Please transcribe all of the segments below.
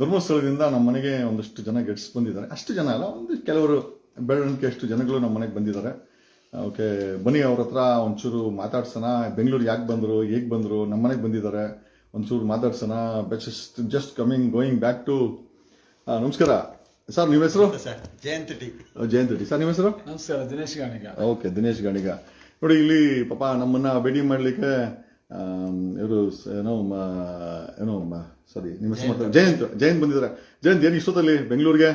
ಧರ್ಮಸ್ಥಳದಿಂದ ನಮ್ಮ ಮನೆಗೆ ಒಂದಷ್ಟು ಜನ ಗೆಟ್ಸ್ ಬಂದಿದ್ದಾರೆ. ಅಷ್ಟು ಜನ ಅಲ್ಲ ಒಂದು ಕೆಲವರು ಬೆಳವಣಿಗೆ ಅಷ್ಟು ಜನಗಳು ನಮ್ಮ ಮನೆಗೆ ಬಂದಿದ್ದಾರೆ. ಓಕೆ ಬನ್ನಿ ಅವ್ರ ಹತ್ರ ಒಂಚೂರು ಮಾತಾಡ್ಸೋಣ. ಬೆಂಗಳೂರು ಯಾಕೆ ಬಂದರು ಹೇಗೆ ಬಂದರು ನಮ್ಮ ಮನೆಗೆ ಬಂದಿದ್ದಾರೆ. ಒಂಚೂರು ಮಾತಾಡ್ಸೋಣ. Best just coming going back to ನಮಸ್ಕಾರ. ಸರ್ ನಿಮ್ಮ ಹೆಸರು? Sir. Jayanth T Jayanth T sir ನಿಮ್ಮ ಹೆಸರು? ನಮಸ್ಕಾರ ದಿನೇಶ್ ಗಾಣಿಗ. ಓಕೆ ದಿನೇಶ್ ಗಾಣಿಗ. ನೋಡಿ ಇಲ್ಲಿ ಪಾಪ ನಮ್ಮನ್ನ ಭೇಟಿ ಮಾಡ್ಲಿಕ್ಕೆ ಇವರು ಏನೋ ಏನೋ ಸಾರಿ ನಿಮ್ಮ ಹೆಸರು ಜಯಂತ್ ಜಯಂತ್ ಬಂದಿದ್ದಾರೆ. ಜಯಂತ್ ಏನು ಇಷ್ಟೊತ್ತಲ್ಲಿ ಬೆಂಗಳೂರಿಗೆ?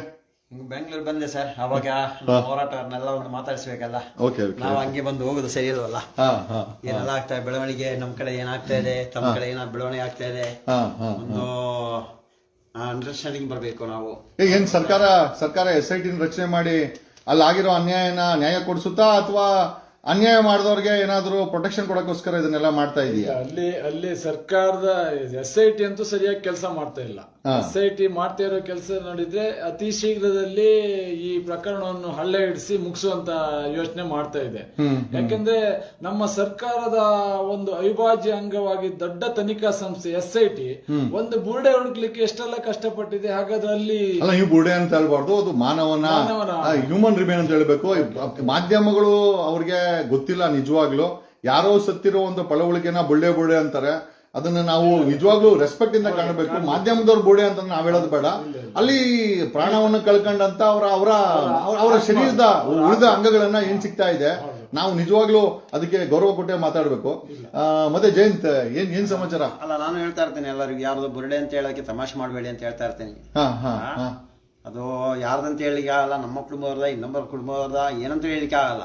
ಬೆಂಗಳೂರು ಬಂದೆ ಸರ್. ಅವಾಗ ಹೋರಾಟವನ್ನೆಲ್ಲ ಒಂದು ಮಾತಾಡಿಸ್ಬೇಕಲ್ಲ. ನಾವು ಹಂಗೆ ಬಂದು ಹೋಗೋದು ಸರಿ ಇಲ್ವಲ್ಲ? ಏನೆಲ್ಲ ಆಗ್ತಾ ಬೆಳವಣಿಗೆ ನಮ್ ಕಡೆ ಏನಾಗ್ತಾ ಇದೆ? ತಮ್ಮ ಕಡೆ ಏನಾದ್ರು ಬೆಳವಣಿಗೆ ಆಗ್ತಾ ಇದೆ? ಒಂದು ಅಂಡರ್ಸ್ಟ್ಯಾಂಡಿಂಗ್ ಬರಬೇಕು ನಾವು. ಈಗ ಏನ್ ಸರ್ಕಾರ ಸರ್ಕಾರ ಎಸ್ ಐ ಟಿನ ರಚನೆ ಮಾಡಿ ಅಲ್ಲಿ ಆಗಿರೋ ಅನ್ಯಾಯನ ನ್ಯಾಯ ಕೊಡಿಸುತ್ತಾ ಅಥವಾ ಅನ್ಯಾಯ ಮಾಡಿದವ್ರಿಗೆ ಏನಾದರೂ ಪ್ರೊಟೆಕ್ಷನ್ ಕೊಡೋಕ್ಕೋಸ್ಕರ ಇದನ್ನೆಲ್ಲ ಮಾಡ್ತಾ ಇದೆಯಾ? ಅಲ್ಲಿ ಅಲ್ಲಿ ಸರ್ಕಾರದ ಎಸ್ ಐ ಟಿ ಅಂತೂ ಸರಿಯಾಗಿ ಕೆಲಸ ಮಾಡ್ತಾ ಇಲ್ಲ. ಎಸ್ ಐ ಟಿ ಮಾಡ್ತಾ ಇರೋ ಕೆಲಸ ನೋಡಿದ್ರೆ ಅತಿ ಶೀಘ್ರದಲ್ಲಿ ಈ ಪ್ರಕರಣವನ್ನು ಹಳ್ಳೆ ಹಿಡಿಸಿ ಮುಗಿಸುವಂತ ಯೋಚನೆ ಮಾಡ್ತಾ ಇದೆ. ಯಾಕೆಂದ್ರೆ ನಮ್ಮ ಸರ್ಕಾರದ ಒಂದು ಅವಿಭಾಜ್ಯ ಅಂಗವಾಗಿ ದೊಡ್ಡ ತನಿಖಾ ಸಂಸ್ಥೆ ಎಸ್ ಐ ಟಿ ಒಂದು ಬುರುಡೆ ಹುಡುಕ್ಲಿಕ್ಕೆ ಎಷ್ಟೆಲ್ಲ ಕಷ್ಟಪಟ್ಟಿದೆ ಹಾಗಾದ್ರೆ ಅಲ್ಲಿ ನೀವು ಬುರ್ಡೆ ಅಂತ ಹೇಳ್ಬಾರ್ದು ಅದು ಮಾನವನ ಮಾನವನ. ಹ್ಯೂಮನ್ ರಿಮೇನ್ ಅಂತ ಹೇಳ್ಬೇಕು. ಮಾಧ್ಯಮಗಳು ಅವ್ರಿಗೆ ಗೊತ್ತಿಲ್ಲ ನಿಜವಾಗ್ಲು. ಯಾರೋ ಸತ್ತಿರೋ ಒಂದು ಪಳವಳಿಕೆನ ಬುಳ್ಳೆ ಬುಳ್ಳೆ ಅಂತಾರೆ. ಅದನ್ನ ನಾವು ನಿಜವಾಗ್ಲೂ ರೆಸ್ಪೆಕ್ಟ್ ಇಂದ ಕಾಣಬೇಕು. ಮಾಧ್ಯಮದವ್ರ ಬುಡೆ ಅಂತ ನಾವ್ ಹೇಳೋದು ಬೇಡ. ಅಲ್ಲಿ ಪ್ರಾಣವನ್ನು ಕಳ್ಕೊಂಡಂತ ಅವರ ಅವರ ಅವರ ಶರೀರದ ಉಳಿದ ಅಂಗಗಳನ್ನ ಏನ್ ಸಿಗ್ತಾ ಇದೆ ನಾವು ನಿಜವಾಗ್ಲೂ ಅದಕ್ಕೆ ಗೌರವ ಕೊಟ್ಟೆ ಮಾತಾಡ್ಬೇಕು. ಆ, ಮತ್ತೆ ಜಯಂತ್ ಏನ್ ಏನ್ ಸಮಾಚಾರ? ಅಲ್ಲ ನಾನು ಹೇಳ್ತಾ ಇರ್ತೇನೆ ಎಲ್ಲರಿಗೂ ಯಾರ್ದು ಬುರುಡೆ ಅಂತ ಹೇಳಕ್ಕೆ ತಮಾಷೆ ಮಾಡಬೇಡಿ ಅಂತ ಹೇಳ್ತಾ ಇರ್ತೇನೆ. ಹಾ ಹಾ ಹಾ. ಅದು ಯಾರ್ದಂತ ಹೇಳಿಕ್ಕೆ ಆಗಲ್ಲ ನಮ್ಮ ಕುಟುಂಬದ ಇನ್ನೊಬ್ಬರ ಕುಟುಂಬದ ಏನಂತ ಹೇಳಿಕ್ಕೆ ಆಗಲ್ಲ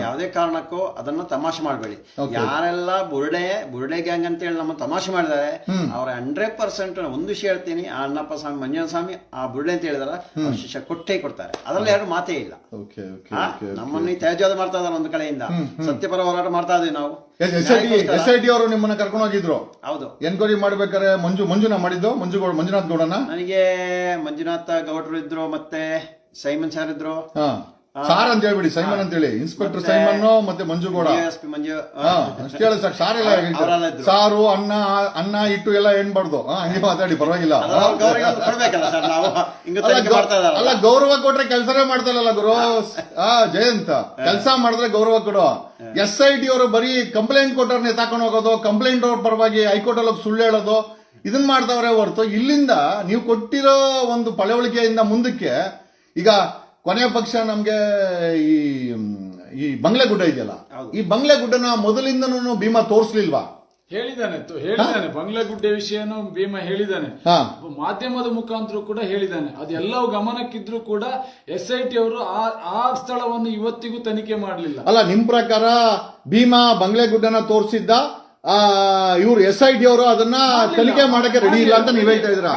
ಯಾವುದೇ ಕಾರಣಕ್ಕೂ ಅದನ್ನ ತಮಾಷೆ ಮಾಡಬೇಡಿ ಯಾರೆಲ್ಲ ಬುರುಡೆ ಬುರುಡೆ ಗ್ಯಾಂಗ್ ಅಂತ ಹೇಳಿ ನಮ್ಮ ತಮಾಷೆ ಮಾಡಿದ್ದಾರೆ ಅವ್ರ ಹಂಡ್ರೆಡ್ ಪರ್ಸೆಂಟ್ ಒಂದು ವಿಷಯ ಹೇಳ್ತೀನಿ ಆ ಅಣ್ಣಪ್ಪ ಸ್ವಾಮಿ ಮಂಜುನಾಥ ಸ್ವಾಮಿ ಆ ಬುರುಡೆ ಅಂತ ಹೇಳಿದಾರ ಶಿಷ್ಯ ಕೊಟ್ಟೇ ಕೊಡ್ತಾರೆ ಅದ್ರಲ್ಲಿ ಯಾರು ಮಾತೇ ಇಲ್ಲ ನಮ್ಮನ್ನ ತ್ಯಾಜ್ಯ ಮಾಡ್ತಾ ಇದಾರೆ ಒಂದು ಕಡೆಯಿಂದ ಸತ್ಯಪರ ಹೋರಾಟ ಮಾಡ್ತಾ ಇದೀವಿ ನಾವು ಎಸ್ ಐ ಟಿ ಅವರು ನಿಮ್ಮನ್ನ ಕರ್ಕೊಂಡು ಹೋಗಿದ್ರು ಹೌದು ಎನ್ಕ್ವೈರಿ ಮಾಡ್ಬೇಕಾದ್ರೆ ಮಂಜು ಮಂಜುನ ಮಾಡಿದ್ದು ಮಂಜು ಮಂಜುನಾಥ್ ಗೌಡನ ನನಗೆ ಮಂಜುನಾಥ ಗೌಡ್ರು ಇದ್ರು ಮತ್ತೆ ಸೈಮನ್ ಸರ್ ಇದ್ರು. ಹಾ. ಸಾರ್ ಅಂತ ಹೇಳ್ಬಿಡಿ ಸೈಮನ್ ಅಂತ ಹೇಳಿ ಇನ್ಸ್ಪೆಕ್ಟರ್ ಸೈಮನ್ ಮತ್ತೆ ಮಂಜು ಗೌಡ. ಮಂಜು ಹಾ ಅಷ್ಟೇ ಹೇಳಿ ಸಾರ್ ಸಾರ್ ಎಲ್ಲ ಹೇಳ್ತಾರೆ. ಇದ್ರು. ಸಾರು ಅನ್ನ ಅನ್ನ ಇಟ್ಟು ಎಲ್ಲ ಏನ್ಬಾರ್ದು ಹಾ ಹಂಗೆ ಮಾತಾಡಿ ಪರವಾಗಿಲ್ಲ. ಅದು ಅವ್ರ ಗೌರವ ಕೊಡ್ಬೇಕಲ್ಲ ಸರ್ ನಾವು ಹಿಂಗ ಅಲ್ಲ, ತನಿಖೆ ಗೌ- ಮಾಡ್ತಾ ಇದಾರಲ್ಲ ಅಲ್ಲ ಗೌರವ ಕೊಟ್ರೆ ಕೆಲಸನೇ ಮಾಡ್ತಾರಲ್ಲ ಗುರು? ಆ ಜಯಂತ. ಕೆಲಸ ಮಾಡಿದ್ರೆ ಗೌರವ ಕೊಡು. ಎಸ್ ಐ ಟಿ ಅವರು ಬರೀ ಕಂಪ್ಲೇಂಟ್ ಕೊಟ್ಟವ್ರನ್ನ ಎತ್ತಾಕೊಂಡು ಹೋಗೋದು ಕಂಪ್ಲೇಂಟ್ ಅವ್ರ ಪರವಾಗಿ ಹೈಕೋರ್ಟ್ ಅಲ್ಲಿ ಹೋಗಿ ಸುಳ್ಳು ಹೇಳೋದು ಇದನ್ನ ಮಾಡ್ತಾವ್ರೆ ಹೊರತು ಇಲ್ಲಿಂದ ನೀವು ಕೊಟ್ಟಿರೋ ಒಂದು ಪಳವಳಿಕೆಯಿಂದ ಮುಂದಕ್ಕೆ ಈಗ ಕೊನೆಯ ಪಕ್ಷ ನಮಗೆ ಈ ಈ ಬಂಗ್ಲೆ ಗುಡ್ಡ ಇದೆಯಲ್ಲ ಈ ಬಂಗ್ಲೆ ಗುಡ್ಡನ ಮೊದಲಿಂದನೂ ಭೀಮಾ ತೋರಿಸ್ಲಿಲ್ವಾ? ಹೇಳಿದಾನೆ ಹೇಳಿದಾನೆ. ಬಂಗ್ಲಾಗುಡ್ಡೆ ವಿಷಯನು ಭೀಮಾ ಹೇಳಿದಾನೆ. ಮಾಧ್ಯಮದ ಮುಖಾಂತರ ಕೂಡ ಹೇಳಿದಾನೆ. ಅದೆಲ್ಲವೂ ಗಮನಕ್ಕಿದ್ರು ಕೂಡ ಎಸ್ ಐ ಟಿ ಅವರು ಆ ಆ ಸ್ಥಳವನ್ನು ಇವತ್ತಿಗೂ ತನಿಖೆ ಮಾಡಲಿಲ್ಲ. ಅಲ್ಲ ನಿಮ್ ಪ್ರಕಾರ ಭೀಮಾ ಬಂಗ್ಲೆ ಗುಡ್ಡನ ತೋರಿಸಿದ್ದ ಇವ್ರು ಎಸ್ ಐ ಡಿ ಅವರು ಅದನ್ನ ತನಿಖೆ ಮಾಡಕ್ಕೆ ರೆಡಿ ಇಲ್ಲ ಅಂತ ನೀವ್ ಹೇಳ್ತಾ ಇದ್ರ.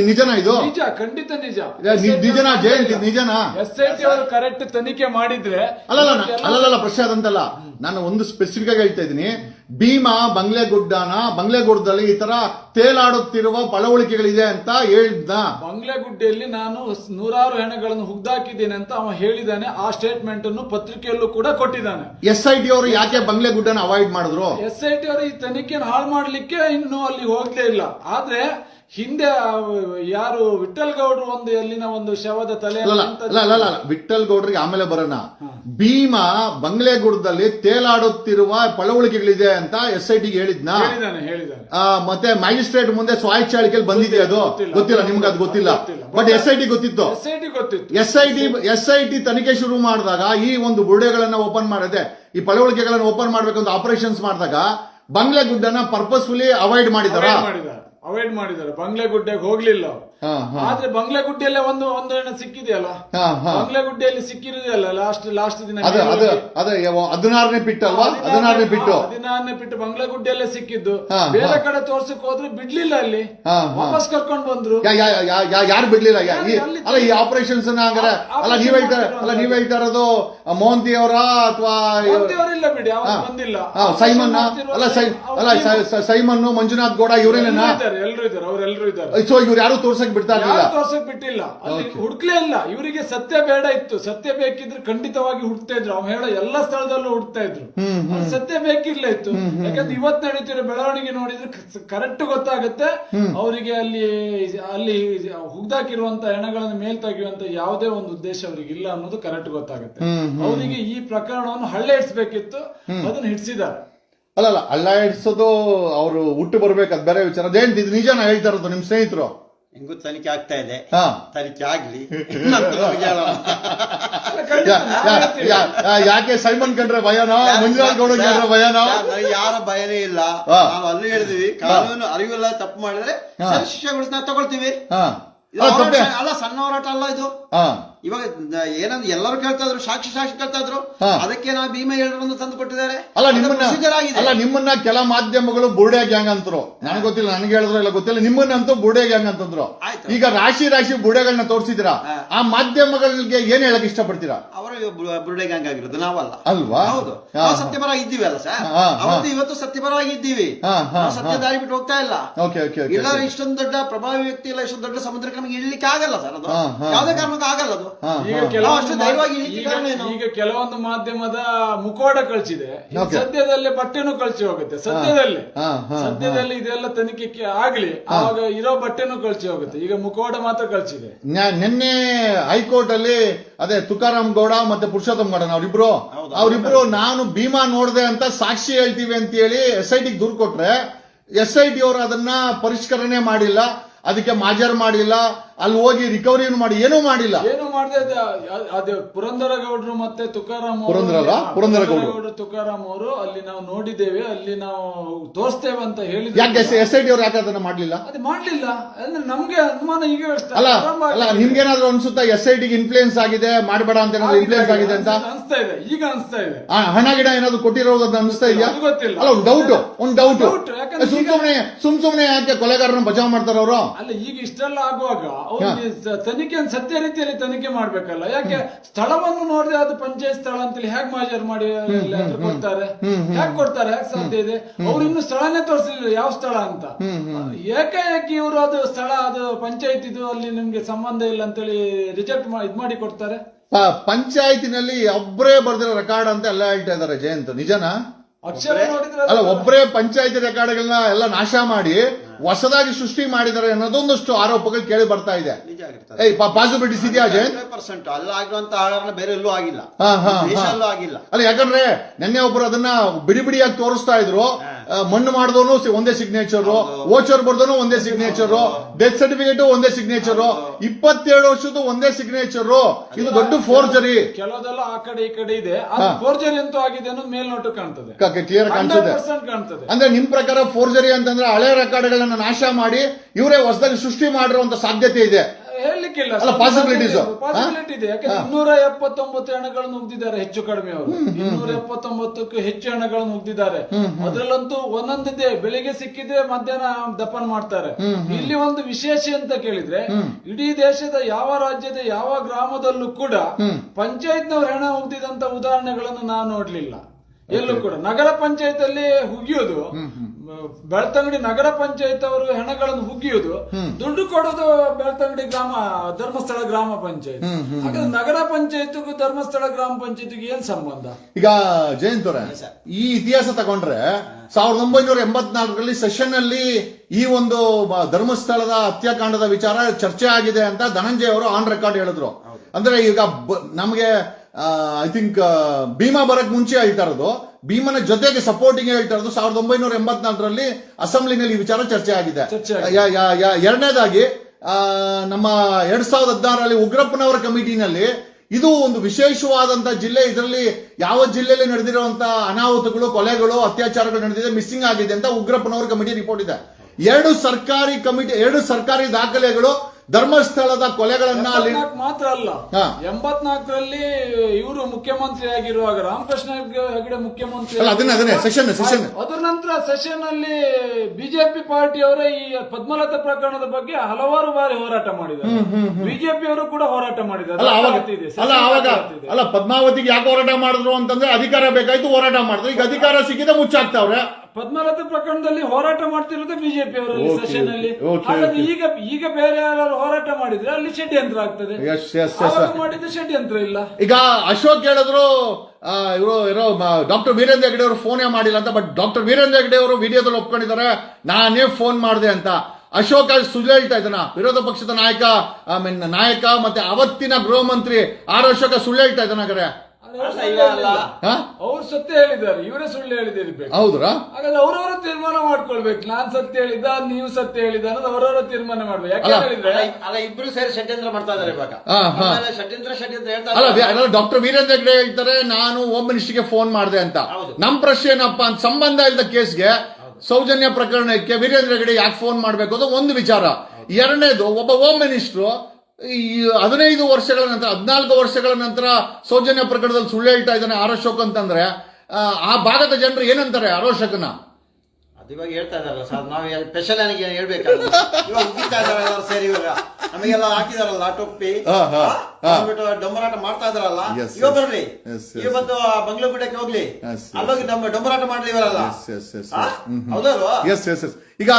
ನಿಜನಾ ಇದು? ನಿಜ ಖಂಡಿತ ನಿಜ. ನಿ- ನಿಜನಾ ಜಯಂತ್ ನಿಜನಾ? ಎಸ್ ಐ ಟಿ ಅವರು ಕರೆಕ್ಟ್ ತನಿಖೆ ಮಾಡಿದ್ರೆ ಅಲ್ಲಲ್ಲ ಅಲ್ಲ ಅಲ್ಲಲ್ಲ ಪ್ರಶ್ನೆ ಅದಂತಲ್ಲ ನಾನು ಒಂದು ಸ್ಪೆಸಿಫಿಕ್ ಆಗಿ ಹೇಳ್ತಾ ಇದ್ದೀನಿ. ಭೀಮಾ ಬಂಗ್ಲೆಗುಡ್ಡನ ಬಂಗ್ಲೆಗುಡ್ಡದಲ್ಲಿ ಈ ತರ ತೇಲಾಡುತ್ತಿರುವ ಪಳವಳಿಕೆಗಳಿದೆ ಅಂತ ಹೇಳಿದ್ನ ಬಂಗ್ಲೆಗುಡ್ಡೆಯಲ್ಲಿ ನಾನು ನೂರಾರು ಹೆಣಗಳನ್ನು ಹುಗ್ದಾಕಿದ್ದೇನೆ ಅಂತ ಅವ ಹೇಳಿದ್ದಾನೆ ಆ ಸ್ಟೇಟ್ಮೆಂಟ್ ಅನ್ನು ಪತ್ರಿಕೆಯಲ್ಲೂ ಕೂಡ ಕೊಟ್ಟಿದ್ದಾನೆ. ಎಸ್ ಐ ಟಿ ಅವರು ಯಾಕೆ ಬಂಗ್ಲೆಗುಡ್ಡನ ಅವಾಯ್ಡ್ ಮಾಡಿದ್ರು? ಎಸ್ ಐ ಟಿ ಅವರು ಈ ತನಿಖೆಯನ್ನು ಹಾಳು ಮಾಡಲಿಕ್ಕೆ ಇನ್ನು ಅಲ್ಲಿ ಹೋಗ್ಲೇ ಇಲ್ಲ. ಆದ್ರೆ ಹಿಂದೆ ಯಾರು ವಿಠಲ್ ಗೌಡ್ರು ಒಂದು ಎಲ್ಲಿನ ಒಂದು ಶವದ ತಲೆ ವಿಠಲ್ ಗೌಡ್ರಿಗೆ ಆಮೇಲೆ ಬರೋಣ. ಭೀಮಾ ಬಂಗ್ಲೆಗುಡದಲ್ಲಿ ತೇಲಾಡುತ್ತಿರುವ ಪಳವಳಿಕೆಗಳಿದೆ ಅಂತ ಎಸ್ ಐ ಟಿ ಹೇಳಿದ್ನಾ? ಮತ್ತೆ ಮ್ಯಾಜಿಸ್ಟ್ರೇಟ್ ಮುಂದೆ ಸ್ವಾಯಿಚಾಳಿಕೆಯಲ್ಲಿ ಬಂದಿದೆ ಅದು? ಗೊತ್ತಿಲ್ಲ. ನಿಮ್ಗೆ ಅದು ಗೊತ್ತಿಲ್ಲ. ಬಟ್ ಎಸ್ ಐ ಟಿ ಗೊತ್ತಿತ್ತು. ಎಸ್ ಐ ಟಿ ಗೊತ್ತಿತ್ತು. S I T S I T ತನಿಖೆ ಶುರು ಮಾಡಿದಾಗ ಈ ಒಂದು ಬುರುಡೆಗಳನ್ನ ಓಪನ್ ಮಾಡದೆ. ಈ ಪಳವಳಿಕೆಗಳನ್ನ ಓಪನ್ ಮಾಡ್ಬೇಕಂತ ಆಪರೇಷನ್ಸ್ ಮಾಡಿದಾಗ ಬಂಗ್ಲೆ ಗುಡ್ಡನ ಪರ್ಪಸ್ಫುಲಿ ಅವಾಯ್ಡ್ ಮಾಡಿದಾರ ಅವಾಯ್ಡ್ ಮಾಡಿದ್ದಾರೆ. ಬಂಗ್ಲೆ ಬಂಗ್ಲೆಗುಡ್ಡೆಗೆ ಹೋಗ್ಲಿಲ್ಲ ಆದ್ರೆ ಬಂಗ್ಲೆಗುಡ್ಡೆಯಲ್ಲೇ ಒಂದು ಒಂದು ಹೆಣ ಸಿಕ್ಕಿದೆಯಲ್ಲ? ಬಂಗ್ಲೆಗುಡ್ಡೆಯಲ್ಲಿ ಸಿಕ್ಕಿರುದೆಯಲ್ಲ ಲಾಸ್ಟ್ ಲಾಸ್ಟ್ ದಿನ ಹದಿನಾರನೇ ಪಿಟ್ ಅಲ್ವಾ? ಹದಿನಾರನೇ ಪಿಟ್ಟು. ಹದಿನಾರನೇ ಬಿಟ್ಟು ಬಂಗ್ಲೆಗುಡ್ಡೆಯಲ್ಲೇ ಸಿಕ್ಕಿದ್ದು. ಬೇರೆ ಕಡೆ ತೋರ್ಸಕ್ ಹೋದ್ರೆ ಬಿಡ್ಲಿಲ್ಲ ಅಲ್ಲಿ. ವಾಪಸ್ ಕರ್ಕೊಂಡ್ ಬಂದ್ರು. ಯಾರು ಬಿಡ್ಲಿಲ್ಲ? ಅಲ್ಲ ಈ ಆಪರೇಷನ್ಸ್ ಹಂಗಾರೆ ಅಲ್ಲ ನೀವ್ ಹೇಳ್ತಾರೆ ಅಲ್ಲ ನೀವ್ ಹೇಳ್ತಾ ಇರೋದು ಮೋಹಂತಿ ಅವರ ಅಥವಾ ಇಲ್ಲ ಬಿಡಿ ಬಂದಿಲ್ಲ. ಸೈಮನ್ ಅಲ್ಲ ಸೈ ಅಲ್ಲ ಸೈಮನ್ ಮಂಜುನಾಥ್ ಗೌಡ ಇವರೇನೇನಾ ಎಲ್ಲರೂ ಇದ್ದಾರೆ ಅವರೆಲ್ಲರೂ ಇದ್ದಾರೆ. ಸೊ ಇವ್ರು ಯಾರು ತೋರ್ಸಕ್ ಬಿಡ್ತಾ ಇರ್ಲಿಲ್ಲ. ಯಾರು ತೋರ್ಸಕ್ ಬಿಟ್ಟಿಲ್ಲ. ಅಲ್ಲಿ ಹುಡುಕ್ಲೇ ಇಲ್ಲ. ಇವರಿಗೆ ಸತ್ಯ ಬೇಡ ಇತ್ತು. ಸತ್ಯ ಬೇಕಿದ್ರೆ ಖಂಡಿತವಾಗಿ ಹುಡ್ತಾ ಇದ್ರು. ಅವ್ನು ಹೇಳೋ ಎಲ್ಲ ಸ್ಥಳದಲ್ಲೂ ಹುಡ್ತಾ ಇದ್ರು. ಸತ್ಯ ಬೇಕಿರ್ಲ ಇತ್ತು. ಯಾಕಂದ್ರೆ ಇವತ್ತು ನಡೀತಿರೋ ಬೆಳವಣಿಗೆ ನೋಡಿದ್ರೆ ಕರೆಕ್ಟ್ ಗೊತ್ತಾಗುತ್ತೆ. ಅವರಿಗೆ ಅಲ್ಲಿ ಅಲ್ಲಿ ಹುಗ್ದಾಕಿರುವಂತ ಹೆಣಗಳನ್ನು ಮೇಲ್ ತೆಗೆಯುವಂತ ಯಾವುದೇ ಒಂದು ಉದ್ದೇಶ ಅವರಿಗೆ ಇಲ್ಲ ಅನ್ನೋದು ಕರೆಕ್ಟ್ ಗೊತ್ತಾಗುತ್ತೆ. ಅವರಿಗೆ ಈ ಪ್ರಕರಣವನ್ನು ಹಳ್ಳೆ ಇಡ್ಸ್ಬೇಕಿತ್ತು. ಅದನ್ನ ಹಿಡ್ಸಿದ್ದಾರೆ. ಅಲ್ಲ ಅಲ್ಲ ಇಡ್ಸೋದು ಅವರು ಹುಟ್ಟು ಬರ್ಬೇಕು. ಅದ್ ಬೇರೆ ವಿಚಾರ. ಅದೇನ್ ನಿಜ ನಾ ಹೇಳ್ತಾ ಇರೋದು ನಿಮ್ ಸ್ನೇಹಿತರು? ಹೆಂಗೂ ತನಿಖೆ ಆಗ್ತಾ ಇದೆ. ಹಾ. ತನಿಖೆ ಆಗ್ಲಿ ನಂತರ ಹೇಳೋಣ. ಯಾ- ಯಾ- ಯಾ- ಯಾಕೆ ಸೈಮನ್ ಕಂಡ್ರೆ ಭಯನಾ ಮಂಜುನಾಥ್ ಗೌಡ ಕಂಡ್ರೆ ಭಯನಾ? ನನಗೆ ಯಾರ ಭಯನೇ ಇಲ್ಲ. ಹಾ. ನಾವು ಅಲ್ಲೂ ಹೇಳಿದ್ವಿ ಕಾನೂನು ಅರಿವಿಲ್ಲ ತಪ್ಪು ಮಾಡಿದ್ರೆ ಸರಿ ಶಿಕ್ಷೆ ನಾವು ತಗೊಳ್ತೀವಿ. ಹಾ. ಅಲ್ಲ, ಸಣ್ಣ ಹೋರಾಟ ಅಲ್ಲ ಇದು. ಇವಾಗ ಏನಂದ್ರೆ ಎಲ್ಲರೂ ಕೇಳ್ತಾ ಇದ್ರು ಸಾಕ್ಷಿ ಸಾಕ್ಷಿ ಕೇಳ್ತಾ ಇದ್ರು. ಅದಕ್ಕೆ ನಾವು ಭೀಮ ಹೇಳರನ್ನು ತಂದು ಕೊಟ್ಟಿದ್ದಾರೆ. ಅಲ್ಲ ನಿಮ್ಮನ್ನ ಅಲ್ಲ ನಿಮ್ಮನ್ನ ಕೆಲ ಮಾಧ್ಯಮಗಳು ಬುರ್ಡೆ ಗ್ಯಾಂಗ್ ಅಂತರು. ನನಗೆ ಗೊತ್ತಿಲ್ಲ ನನಗೆ ಹೇಳಿದ್ರು ಇಲ್ಲ ಗೊತ್ತಿಲ್ಲ. ನಿಮ್ಮನ್ನ ಅಂತೂ ಬುರ್ಡೆ ಗ್ಯಾಂಗ್ ಅಂತಂದ್ರು. ಈಗ ರಾಶಿ ರಾಶಿ ಬುರ್ಡೆಗಳನ್ನ ತೋರಿಸಿದಿರಾ ಆ ಮಾಧ್ಯಮಗಳಿಗೆ ಏನ್ ಹೇಳಕ್ ಇಷ್ಟಪಡ್ತೀರಾ? ಅವರು ಬುರುಡೆ ಗ್ಯಾಂಗ್ ಆಗಿರೋದು ನಾವಲ್ಲ. ಅಲ್ವಾ? ಹೌದು. ಸತ್ಯಪರ ಇದ್ದೀವಿ ಅಲ್ಲ ಸರ್. ಅವತ್ತು ಇವತ್ತು ಸತ್ಯಪರವಾಗಿ ಇದ್ದೀವಿ. ಸತ್ಯ ದಾರಿ ಬಿಟ್ಟು ಹೋಗ್ತಾ ಇಲ್ಲ. ಓಕೆ ಓಕೆ ಓಕೆ ಇಲ್ಲ ಇಷ್ಟೊಂದು ದೊಡ್ಡ ಪ್ರಭಾವಿ ವ್ಯಕ್ತಿ ಇಲ್ಲ ಇಷ್ಟೊಂದು ದೊಡ್ಡ ಸಮುದ್ರಕ್ಕೆ ನಮಗೆ ಇಳ್ಲಿಕ್ಕೆ ಆಗಲ್ಲ ಸರ್ ಅದು. ಹಾ, ಹಾ, ಯಾವುದೇ ಕಾರಣಕ್ಕೂ ಆಗಲ್ಲ ಅದು. ಹಾ, ಈಗ ಹಾ. ನಾವು ಅಷ್ಟು ಕೆಲವೊಂದು ಧೈರ್ಯವಾಗಿ ಮಾ- ಇಳಿಲಿಕ್ಕೆ ಈಗ- ಕಾರಣ ಏನು? ಈಗ ಕೆಲವೊಂದು ಮಾಧ್ಯಮದ ಮುಖವಾಡ ಕಳ್ಸಿದೆ. Okay. ಸದ್ಯದಲ್ಲೇ ಬಟ್ಟೆನೂ ಕಳ್ಸಿ ಹೋಗುತ್ತೆ. ಸದ್ಯದಲ್ಲಿ. ಹಾ, ಹಾ, ಸದ್ಯದಲ್ಲಿ ಇದೆಲ್ಲ ತನಿಖೆ ಆಗ್ಲಿ ಆವಾಗ ಇರೋ ಬಟ್ಟೆನೂ ಕಳ್ಸಿ ಹೋಗುತ್ತೆ. ಈಗ ಮುಖವಾಡ ಮಾತ್ರ ಕಳ್ಸಿದೆ. ನ್ಯಾ- ನಿನ್ನೆ ಹೈಕೋರ್ಟ್ ಅಲ್ಲಿ ಅದೇ ತುಕಾರಾಮ್ ಗೌಡ ಮತ್ತೆ ಪುರುಷೋತ್ತಮ್ ಗೌಡ ಅವರಿಬ್ರು. ಹೌದು, ಅವರಿಬ್ರು ನಾನು ಭೀಮಾ ನೋಡ್ದೆ ಅಂತ ಸಾಕ್ಷಿ ಹೇಳ್ತೀವಿ ಅಂತ ಹೇಳಿ ಎಸ್ ಐ ಟಿಗೆ ದೂರು ಕೊಟ್ರೆ ಎಸ್ ಐ ಟಿ ಅವರು ಅದನ್ನ ಪರಿಷ್ಕರಣೆ ಮಾಡಿಲ್ಲ. ಅದಕ್ಕೆ ಮಾಜರ್ ಮಾಡಿಲ್ಲ. ಅಲ್ಲಿ ಹೋಗಿ ರಿಕವರಿ ಮಾಡಿ ಏನೂ ಮಾಡಿಲ್ಲ. ಏನು ಮಾಡಿದೆ ಅದೇ ಪುರಂದರ ಗೌಡ್ರು ಮತ್ತೆ ತುಕಾರಾಮ್ ಅವರು- ಪುರಂದರ ಅಲ್ಲ? ಹಾ, ಪುರಂದರ ಪುರಂದರ ಗೌಡ್ರು. ಗೌಡ್ರು ತುಕಾರಾಮ್ ಅವರು ಅಲ್ಲಿ ನಾವು ನೋಡಿದ್ದೇವೆ ಅಲ್ಲಿ ನಾವು ತೋರಿಸ್ತೇವೆ ಅಂತ ಹೇಳಿದ್ರು. ಯಾಕೆ ಎಸ್ ಐ ಟಿ ಅವ್ರು ಯಾಕೆ ಅದನ್ನ ಮಾಡ್ಲಿಲ್ಲ? ಅದು ಮಾಡ್ಲಿಲ್ಲ. ಅಂದ್ರೆ ನಮ್ಗೆ ಅನುಮಾನ ಈಗ ಅಲ್ಲ ಪ್ರಾರಂಭ ಅಲ್ಲ ಆಗಿದೆ. ನಿಮ್ಗೇನಾದ್ರೂ ಅನ್ಸುತ್ತಾ ಎಸ್ ಐ ಟಿಗೆ ಇನ್ಫ್ಲೂಯೆನ್ಸ್ ಆಗಿದೆ ಮಾಡಬೇಡ ಅಂತ ಏನಾದ್ರು ಇನ್ಫ್ಲೂಯೆನ್ಸ್ ಆಗಿದೆ ಅಂತ? ಅನ್ಸ್ತಾ ಇದೆ ಈಗ ಅನ್ಸ್ತಾ ಇದೆ. ಆ, ಹಣ ಗಿಡ ಏನಾದ್ರು ಕೊಟ್ಟಿರೋದು ಅಂತ ಅನಿಸ್ತಾ ಇದೆಯಾ? ಅದು ಗೊತ್ತಿಲ್ಲ. ಅಲ್ಲ ಒಂದು ಡೌಟ್ ಒಂದು ಡೌಟ್ Doubt, ಯಾಕಂದ್ರೆ ಸುಮ್ ಈಗ- ಸುಮ್ನೆ ಸುಮ್ ಸುಮ್ನೆ ಯಾಕೆ ಕೊಲೆಗಾರನ ಬಚಾವ್ ಮಾಡ್ತಾರ ಅವರು ಅಲ್ಲ ಈಗ ಇಷ್ಟೆಲ್ಲ ಆಗುವಾಗ ಅವ್ರಿಗೆ ತನಿಖೆ ಸತ್ಯ ರೀತಿಯಲ್ಲಿ ತನಿಖೆ ಮಾಡ್ಬೇಕಲ್ಲ. ಯಾಕೆ ಸ್ಥಳವನ್ನು ನೋಡಿದ್ರೆ ಅದು ಪಂಚಾಯತ್ ಸ್ಥಳ ಅಂತೇಳಿ ಹೇಗ್ ಮಾಜರ್ ಮಾಡಿ ಕೊಡ್ತಾರೆ? ಹೇಗ್ ಕೊಡ್ತಾರೆ? ಹೇಗ್ ಸಾಧ್ಯ ಇದೆ? ಅವ್ರು ಇನ್ನು ಸ್ಥಳನೇ ತೋರಿಸಲಿಲ್ಲ ಯಾವ ಸ್ಥಳ ಅಂತ? ಏಕಾಏಕಿ ಇವರು ಅದು ಸ್ಥಳ ಅದು ಪಂಚಾಯತ್ ಇದು ಅಲ್ಲಿ ನಿಮ್ಗೆ ಸಂಬಂಧ ಇಲ್ಲ ಅಂತೇಳಿ ರಿಜೆಕ್ಟ್ ಇದ್ ಮಾಡಿ ಕೊಡ್ತಾರೆ? ಪಂಚಾಯತಿನಲ್ಲಿ ಒಬ್ಬರೇ ಬರ್ದಿರೋ ರೆಕಾರ್ಡ್ ಅಂತ ಎಲ್ಲ ಹೇಳ್ತಾ ಇದ್ದಾರೆ ಜಯಂತ್. ನಿಜನಾ? ಅಲ್ಲ ಒಬ್ಬರೇ ಪಂಚಾಯತಿ ರೆಕಾರ್ಡ್ಗಳನ್ನ ಎಲ್ಲ ನಾಶ ಮಾಡಿ ಹೊಸದಾಗಿ ಸೃಷ್ಟಿ ಮಾಡಿದ್ದಾರೆ ಅನ್ನೋದೊಂದಷ್ಟು ಆರೋಪಗಳು ಕೇಳಿ ಬರ್ತಾ ಇದೆ. ಏಯ್ ಪಾಸಿಬಿಲಿಟೀಸ್ ಇದೆಯಾ ಜಯಂತ್ ಪರ್ಸೆಂಟ್. ಅಲ್ಲ ಆಗಿರುವಂತ ಹಾಳನ್ನ ಬೇರೆ ಎಲ್ಲೂ ಆಗಿಲ್ಲ. ಆಗಿಲ್ಲ. ಅಲ್ಲ ಯಾಕಂದ್ರೆ ನಿನ್ನೆ ಒಬ್ರು ಅದನ್ನ ಬಿಡಿ ಬಿಡಿಯಾಗಿ ತೋರಿಸ್ತಾ ಇದ್ರು. ಮಣ್ಣು ಮಾಡಿದವನು ಒಂದೇ ಸಿಗ್ನೇಚರ್ ಓಚರ್ ಬರ್ದೋನು ಒಂದೇ ಸಿಗ್ನೇಚರ್ ಡೆತ್ ಸರ್ಟಿಫಿಕೇಟ್ ಒಂದೇ ಸಿಗ್ನೇಚರ್ ಇಪ್ಪತ್ತೇಳು ವರ್ಷದ ಒಂದೇ ಸಿಗ್ನೇಚರ್ ಇದು ದೊಡ್ಡ ಫೋರ್ಜರಿ ಕೆಲವದೆಲ್ಲ ಆ ಕಡೆ ಈ ಕಡೆ ಇದೆ. ಫೋರ್ಜರಿ ಅಂತೂ ಆಗಿದೆ ಅನ್ನೋದು ಮೇಲ್ನೋಟ ಕಾಣ್ತದೆ. ಕ್ಲಿಯರ್ ಕಾಣಿಸುತ್ತೆ ಕಾಣ್ತದೆ. ಅಂದ್ರೆ ನಿಮ್ ಪ್ರಕಾರ ಫೋರ್ಜರಿ ಅಂತಂದ್ರೆ ಹಳೆ ರೆಕಾರ್ಡ್ಗಳನ್ನ ನಾಶ ಮಾಡಿ ಇವರೇ ಹೊಸದಾಗಿ ಸೃಷ್ಟಿ ಮಾಡಿರುವಂತ ಸಾಧ್ಯತೆ ಇದೆ. ಹೇಳಲಿಕ್ಕಿಲ್ಲ. ಅಲ್ಲ, ಪಾಸಿಬಿಲಿಟೀಸ್ ಪಾಸಿಬಿಲಿಟಿ ಇದೆ. ಯಾಕಂದ್ರೆ ಇನ್ನೂರ ಎಪ್ಪತ್ತೊಂಬತ್ತು ಹಣಗಳನ್ನು ಹೋಗ್ತಿದ್ದಾರೆ ಹೆಚ್ಚು ಕಡಿಮೆ ಅವರು. ಇನ್ನೂರ ಎಪ್ಪತ್ತೊಂಬತ್ತಕ್ಕೂ ಹೆಚ್ಚು ಹಣಗಳನ್ನು ಉಗ್ದಿದ್ದಾರೆ ಅದರಲ್ಲಂತೂ ಒಂದೊಂದಿದೆ. ಬೆಳಿಗ್ಗೆ ಸಿಕ್ಕಿದ್ರೆ ಮಧ್ಯಾಹ್ನ ದಪ್ಪನ್ ಮಾಡ್ತಾರೆ. ಇಲ್ಲಿ ಒಂದು ವಿಶೇಷ ಅಂತ ಕೇಳಿದ್ರೆ ಇಡೀ ದೇಶದ ಯಾವ ರಾಜ್ಯದ ಯಾವ ಗ್ರಾಮದಲ್ಲೂ ಕೂಡ ಪಂಚಾಯತ್ನವ್ರ ಹೆಣ ಹೋಗ್ತಿದ್ದಂತ ಉದಾಹರಣೆಗಳನ್ನು ನಾನು ನೋಡ್ಲಿಲ್ಲ. ಎಲ್ಲೂ ಕೂಡ. ನಗರ ಪಂಚಾಯತ್ ಅಲ್ಲಿ ಹುಗಿಯೋದು ಬೆಳ್ತಂಗಡಿ ನಗರ ಪಂಚಾಯತ್ ಅವರು ಹೆಣಗಳನ್ನು ಹುಗಿಯೋದು ದುಡ್ಡು ಕೊಡೋದು ಬೆಳ್ತಂಗಡಿ ಗ್ರಾಮ ಧರ್ಮಸ್ಥಳ ಗ್ರಾಮ ಪಂಚಾಯತ್. ಹಾಗಾದ್ರೆ ನಗರ ಪಂಚಾಯತ್ಗೂ ಧರ್ಮಸ್ಥಳ ಗ್ರಾಮ ಪಂಚಾಯತ್ಗೂ ಏನ್ ಸಂಬಂಧ? ಈಗ ಜಯಂತ್ ಅವರೇ ಈ ಇತಿಹಾಸ ತಗೊಂಡ್ರೆ ಸಾವಿರದ ಒಂಬೈನೂರ ಎಂಬತ್ನಾಲ್ಕರಲ್ಲಿ ಸೆಷನ್ ಅಲ್ಲಿ ಈ ಒಂದು ಧರ್ಮಸ್ಥಳದ ಹತ್ಯಾಕಾಂಡದ ವಿಚಾರ ಚರ್ಚೆ ಆಗಿದೆ ಅಂತ ಧನಂಜಯ ಅವರು ಆನ್ ರೆಕಾರ್ಡ್ ಹೇಳಿದ್ರು. ಅಂದ್ರೆ ಈಗ ಬ- ನಮಗೆ ಐ ಥಿಂಕ್ ಭೀಮಾ ಬರಕ್ ಮುಂಚೆ ಹೇಳ್ತಾ ಇರೋದು. ಭೀಮನ ಜೊತೆಗೆ ಸಪೋರ್ಟಿಂಗ್ ಹೇಳ್ತಾ ಇರೋದು ಸಾವಿರದ ಒಂಬೈನೂರ ಎಂಬತ್ನಾಲ್ಕರಲ್ಲಿ ಅಸೆಂಬ್ಲಿನಲ್ಲಿ ಈ ವಿಚಾರ ಚರ್ಚೆ ಆಗಿದೆ. ಎರಡನೇದಾಗಿ ನಮ್ಮ ಎರಡ್ ಸಾವಿರದ ಹದಿನಾರರಲ್ಲಿ ಉಗ್ರಪ್ಪನವರ ಕಮಿಟಿನಲ್ಲಿ ಇದು ಒಂದು ವಿಶೇಷವಾದಂತ ಜಿಲ್ಲೆ ಇದರಲ್ಲಿ ಯಾವ ಜಿಲ್ಲೆಯಲ್ಲಿ ನಡೆದಿರುವಂತಹ ಅನಾಹುತಗಳು ಕೊಲೆಗಳು ಅತ್ಯಾಚಾರಗಳು ನಡೆದಿದೆ ಮಿಸ್ಸಿಂಗ್ ಆಗಿದೆ ಅಂತ ಉಗ್ರಪ್ಪನವರ ಕಮಿಟಿ ರಿಪೋರ್ಟ್ ಇದೆ. ಎರಡು ಸರ್ಕಾರಿ ಕಮಿಟಿ ಎರಡು ಸರ್ಕಾರಿ ದಾಖಲೆಗಳು ಧರ್ಮಸ್ಥಳದ ಕೊಲೆಗಳನ್ನ ಅಲ್ಲಿ ಮಾತ್ರ ಅಲ್ಲ. ಎಂಬತ್ನಾಲ್ಕರಲ್ಲಿ ಇವರು ಮುಖ್ಯಮಂತ್ರಿ ಆಗಿರುವಾಗ ರಾಮಕೃಷ್ಣ ಹೆಗಡೆ ಮುಖ್ಯಮಂತ್ರಿ ಅದನ್ನೇ ಅದನ್ನೇ ಸೆಷನ್ ಸೆಷನ್ ಅದರ ನಂತರ ಸೆಷನ್ ಅಲ್ಲಿ ಬಿಜೆಪಿ ಪಾರ್ಟಿಯವರೇ ಈ ಪದ್ಮಲತಾ ಪ್ರಕರಣದ ಬಗ್ಗೆ ಹಲವಾರು ಬಾರಿ ಹೋರಾಟ ಮಾಡಿದ್ದಾರೆ. ಬಿಜೆಪಿ ಅವರು ಕೂಡ ಹೋರಾಟ ಮಾಡಿದ್ದಾರೆ. ಅಲ್ಲ ಅವಾಗ ಅಲ್ಲ ಪದ್ಮಾವತಿಗೆ ಯಾಕೆ ಹೋರಾಟ ಮಾಡಿದ್ರು ಅಂತಂದ್ರೆ ಅಧಿಕಾರ ಬೇಕಾಯ್ತು ಹೋರಾಟ ಮಾಡಿದ್ರು. ಈಗ ಅಧಿಕಾರ ಸಿಕ್ಕಿದೆ ಮುಚ್ಚಾಕ್ತಾವ್ರೆ. ಪದ್ಮಲತಾ ಪ್ರಕರಣದಲ್ಲಿ ಹೋರಾಟ ಮಾಡ್ತಿರೋದು ಬಿಜೆಪಿ ಅವರಲ್ಲಿ Okay, ಸೆಷನ್ ಅಲ್ಲಿ okay, ಹಾಗಾದ್ರೆ okay. ಈಗ ಈಗ ಬೇರೆ ಯಾರು ಹೋರಾಟ ಮಾಡಿದ್ರೆ ಅಲ್ಲಿ ಷಡ್ಯಂತ್ರ ಆಗ್ತದೆ. Yes, yes, yes, ಆವಾಗ sir. ಮಾಡಿದ್ರೆ ಷಡ್ಯಂತ್ರ ಇಲ್ಲ. ಈಗ ಅಶೋಕ್ ಹೇಳಿದ್ರು ಇವರು ಇರೋ ಡಾಕ್ಟರ್ ವೀರೇಂದ್ರ ಹೆಗ್ಡೆ ಅವರು ಫೋನೇ ಮಾಡಿಲ್ಲ ಅಂತ ಬಟ್ ಡಾಕ್ಟರ್ ವೀರೇಂದ್ರ ಹೆಗ್ಡೆ ಅವರು ವಿಡಿಯೋದಲ್ಲಿ ಒಪ್ಕೊಂಡಿದ್ದಾರೆ ನಾನೇ ಫೋನ್ ಮಾಡಿದೆ ಅಂತ. ಅಶೋಕ್ ಅಲ್ಲಿ ಸುಳ್ಳು ಹೇಳ್ತಾ ಇದ್ದಾನ. ವಿರೋಧ ಪಕ್ಷದ ನಾಯಕ ಐ ಮೀನ್ ನಾಯಕ ಮತ್ತೆ ಅವತ್ತಿನ ಗೃಹ ಮಂತ್ರಿ ಆರ್ ಅಶೋಕ ಸುಳ್ಳು ಹೇಳ್ತಾ ಇದ್ದಾನ ಹಾಗಾದ್ರೆ. ಅವ್ರು ಸತ್ಯ ಹೇಳಿದ್ದಾರೆ ಇವರೇ ಸುಳ್ಳು ಹೇಳಿದಿರ್ಬೇಕು ಹೌದ್ರಾ? ಹಾಗಾದ್ರೆ ಅವರವರ ತೀರ್ಮಾನ ಮಾಡ್ಕೊಳ್ಬೇಕು. ನಾನ್ ಸತ್ಯ ಹೇಳಿದ್ದ ನೀವು ಸತ್ಯ ಹೇಳಿದ ಅನ್ನೋದು ಅವರವರ ತೀರ್ಮಾನ ಮಾಡ್ಬೇಕು. ಯಾಕೆ ಅಲ್ಲ, ಹೇಳಿದ್ರೆ? ಅಲ್ಲ, ಅಲ್ಲ ಇಬ್ರು ಸೇರಿ ಷಡ್ಯಂತ್ರ ಮಾಡ್ತಾ ಇದಾರೆ ಇವಾಗ. ಹಾ, ಹಾ. ಆಮೇಲೆ ಷಡ್ಯಂತ್ರ ಷಡ್ಯಂತ್ರ ಹೇಳ್ತಾ ಅಲ್ಲ ಇದ್ದಾರೆ. ಡಾಕ್ಟರ್ ವೀರೇಂದ್ರ ಹೆಗ್ಡೆ ಹೇಳ್ತಾರೆ ನಾನು ಹೋಮ್ ಮಿನಿಸ್ಟರ್ಗೆ ಫೋನ್ ಮಾಡಿದೆ ಅಂತ. ಹೌದು. ನಮ್ ಪ್ರಶ್ನೆ ಏನಪ್ಪಾ ಅಂತ ಸಂಬಂಧ ಇಲ್ಲದ ಕೇಸ್ಗೆ ಸೌಜನ್ಯ ಪ್ರಕರಣಕ್ಕೆ ವೀರೇಂದ್ರ ಹೆಗ್ಡೆ ಯಾಕೆ ಫೋನ್ ಮಾಡ್ಬೇಕು ಅದು ಒಂದು ವಿಚಾರ. ಎರಡನೇದು ಒಬ್ಬ ಹೋಮ್ ಮಿನಿಸ್ಟ್ರು ಈ ಹದಿನೈದು ವರ್ಷಗಳ ನಂತರ ಹದಿನಾಲ್ಕು ವರ್ಷಗಳ ನಂತರ ಸೌಜನ್ಯ ಪ್ರಕರಣದಲ್ಲಿ ಸುಳ್ಳು ಹೇಳ್ತಾ ಇದ್ದಾನೆ ಆರ್ ಅಶೋಕ್ ಅಂತಂದ್ರೆ ಆ, ಆ ಭಾಗದ ಜನರು ಏನಂತಾರೆ ಆರೋಶಕನ ಅದು ಇವಾಗ ಹೇಳ್ತಾ ಇದಾರಲ್ಲ ಸರ್ ನಾವು ಸ್ಪೆಷಲ್ ನನಗೆ ಹೇಳ್ಬೇಕಲ್ಲ ಇವಾಗ ಉಗಿತಾ ಇದಾರೆ ಎಲ್ಲರೂ ಸೇರಿ ಇವಾಗ ನಮಗೆಲ್ಲ ಹಾಕಿದಾರಲ್ಲ ಟೊಪ್ಪಿ ಹಾ, ಹಾ, ಹಾ. ಅಂದ್ಬಿಟ್ಟು ಡಂಬರಾಟ ಮಾಡ್ತಾ ಇದಾರಲ್ಲ Yes, ಇವಾಗ yes. ಬರ್ಲಿ Yes, yes. ಇವಾಗ ಬಂದು ಬಂಗ್ಲೂ ಗುಡ್ಡಕ್ಕೆ ಹೋಗ್ಲಿ Yes, yes. ಅಲ್ಲೋಗಿ ನಮ್ಮ ಡೊಂಬರಾಟ ಮಾಡ್ಲಿ ಇವರಲ್ಲ Yes, yes, yes, yes. ಹ್ಮ್, ಹ್ಮ್. ಹೌದಲ್ವಾ ಎಸ್ ಎಸ್ ಎಸ್ ಈಗ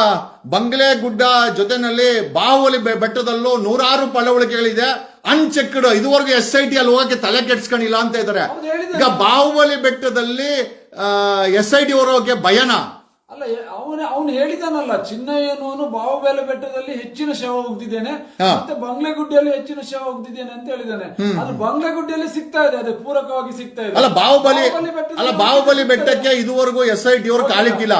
ಬಂಗ್ಲೆ ಗುಡ್ಡ ಜೊತೆನಲ್ಲಿ ಬಾಹುಬಲಿ ಬೆ- ಬೆಟ್ಟದಲ್ಲೂ ನೂರಾರು ಪಳವಳಿಕೆಗಳಿದೆ ಅನ್ಚೆಕ್ಡ್ ಇದುವರೆಗೂ ಎಸ್ ಐ ಟಿ ಅಲ್ಲಿ ಹೋಗಕ್ಕೆ ತಲೆ ಕೆಡ್ಸ್ಕೊಂಡಿಲ್ಲ ಅಂತ ಇದ್ದಾರೆ ಹೌದು, ಹೇಳಿದ್ದಾರೆ. ಈಗ ಬಾಹುಬಲಿ ಬೆಟ್ಟದಲ್ಲಿ ಎಸ್ ಐ ಟಿ ಹೊರೋಕೆ ಭಯನ ಅಲ್ಲ ಅವನ ಅವನು ಹೇಳಿದಾನಲ್ಲ ಚಿನ್ನಯ್ಯನವನು ಬಾಹುಬೆಲೆ ಬೆಟ್ಟದಲ್ಲಿ ಹೆಚ್ಚಿನ ಶವ ಹೋಗ್ತಿದ್ದೇನೆ ಮತ್ತೆ ಬಂಗ್ಲೆಗುಡ್ಡೆಯಲ್ಲಿ ಹೆಚ್ಚಿನ ಶವ ಹೋಗ್ತಿದ್ದೇನೆ ಅಂತ ಹೇಳಿದಾನೆ. ಅದು ಬಂಗ್ಲೆಗುಡ್ಡೆಯಲ್ಲಿ ಸಿಗ್ತಾ ಇದೆ ಅದೇ ಪೂರಕವಾಗಿ ಸಿಗ್ತಾ ಇದೆ. ಅಲ್ಲ ಬಾಹುಬಲಿ ಅಲ್ಲ ಬಾಹುಬಲಿ ಬೆಟ್ಟಕ್ಕೆ ಇದುವರೆಗೂ ಎಸ್ ಐ ಟಿ ಅವರು ಕಾಲಿಕ್ಕಿಲ್ಲ.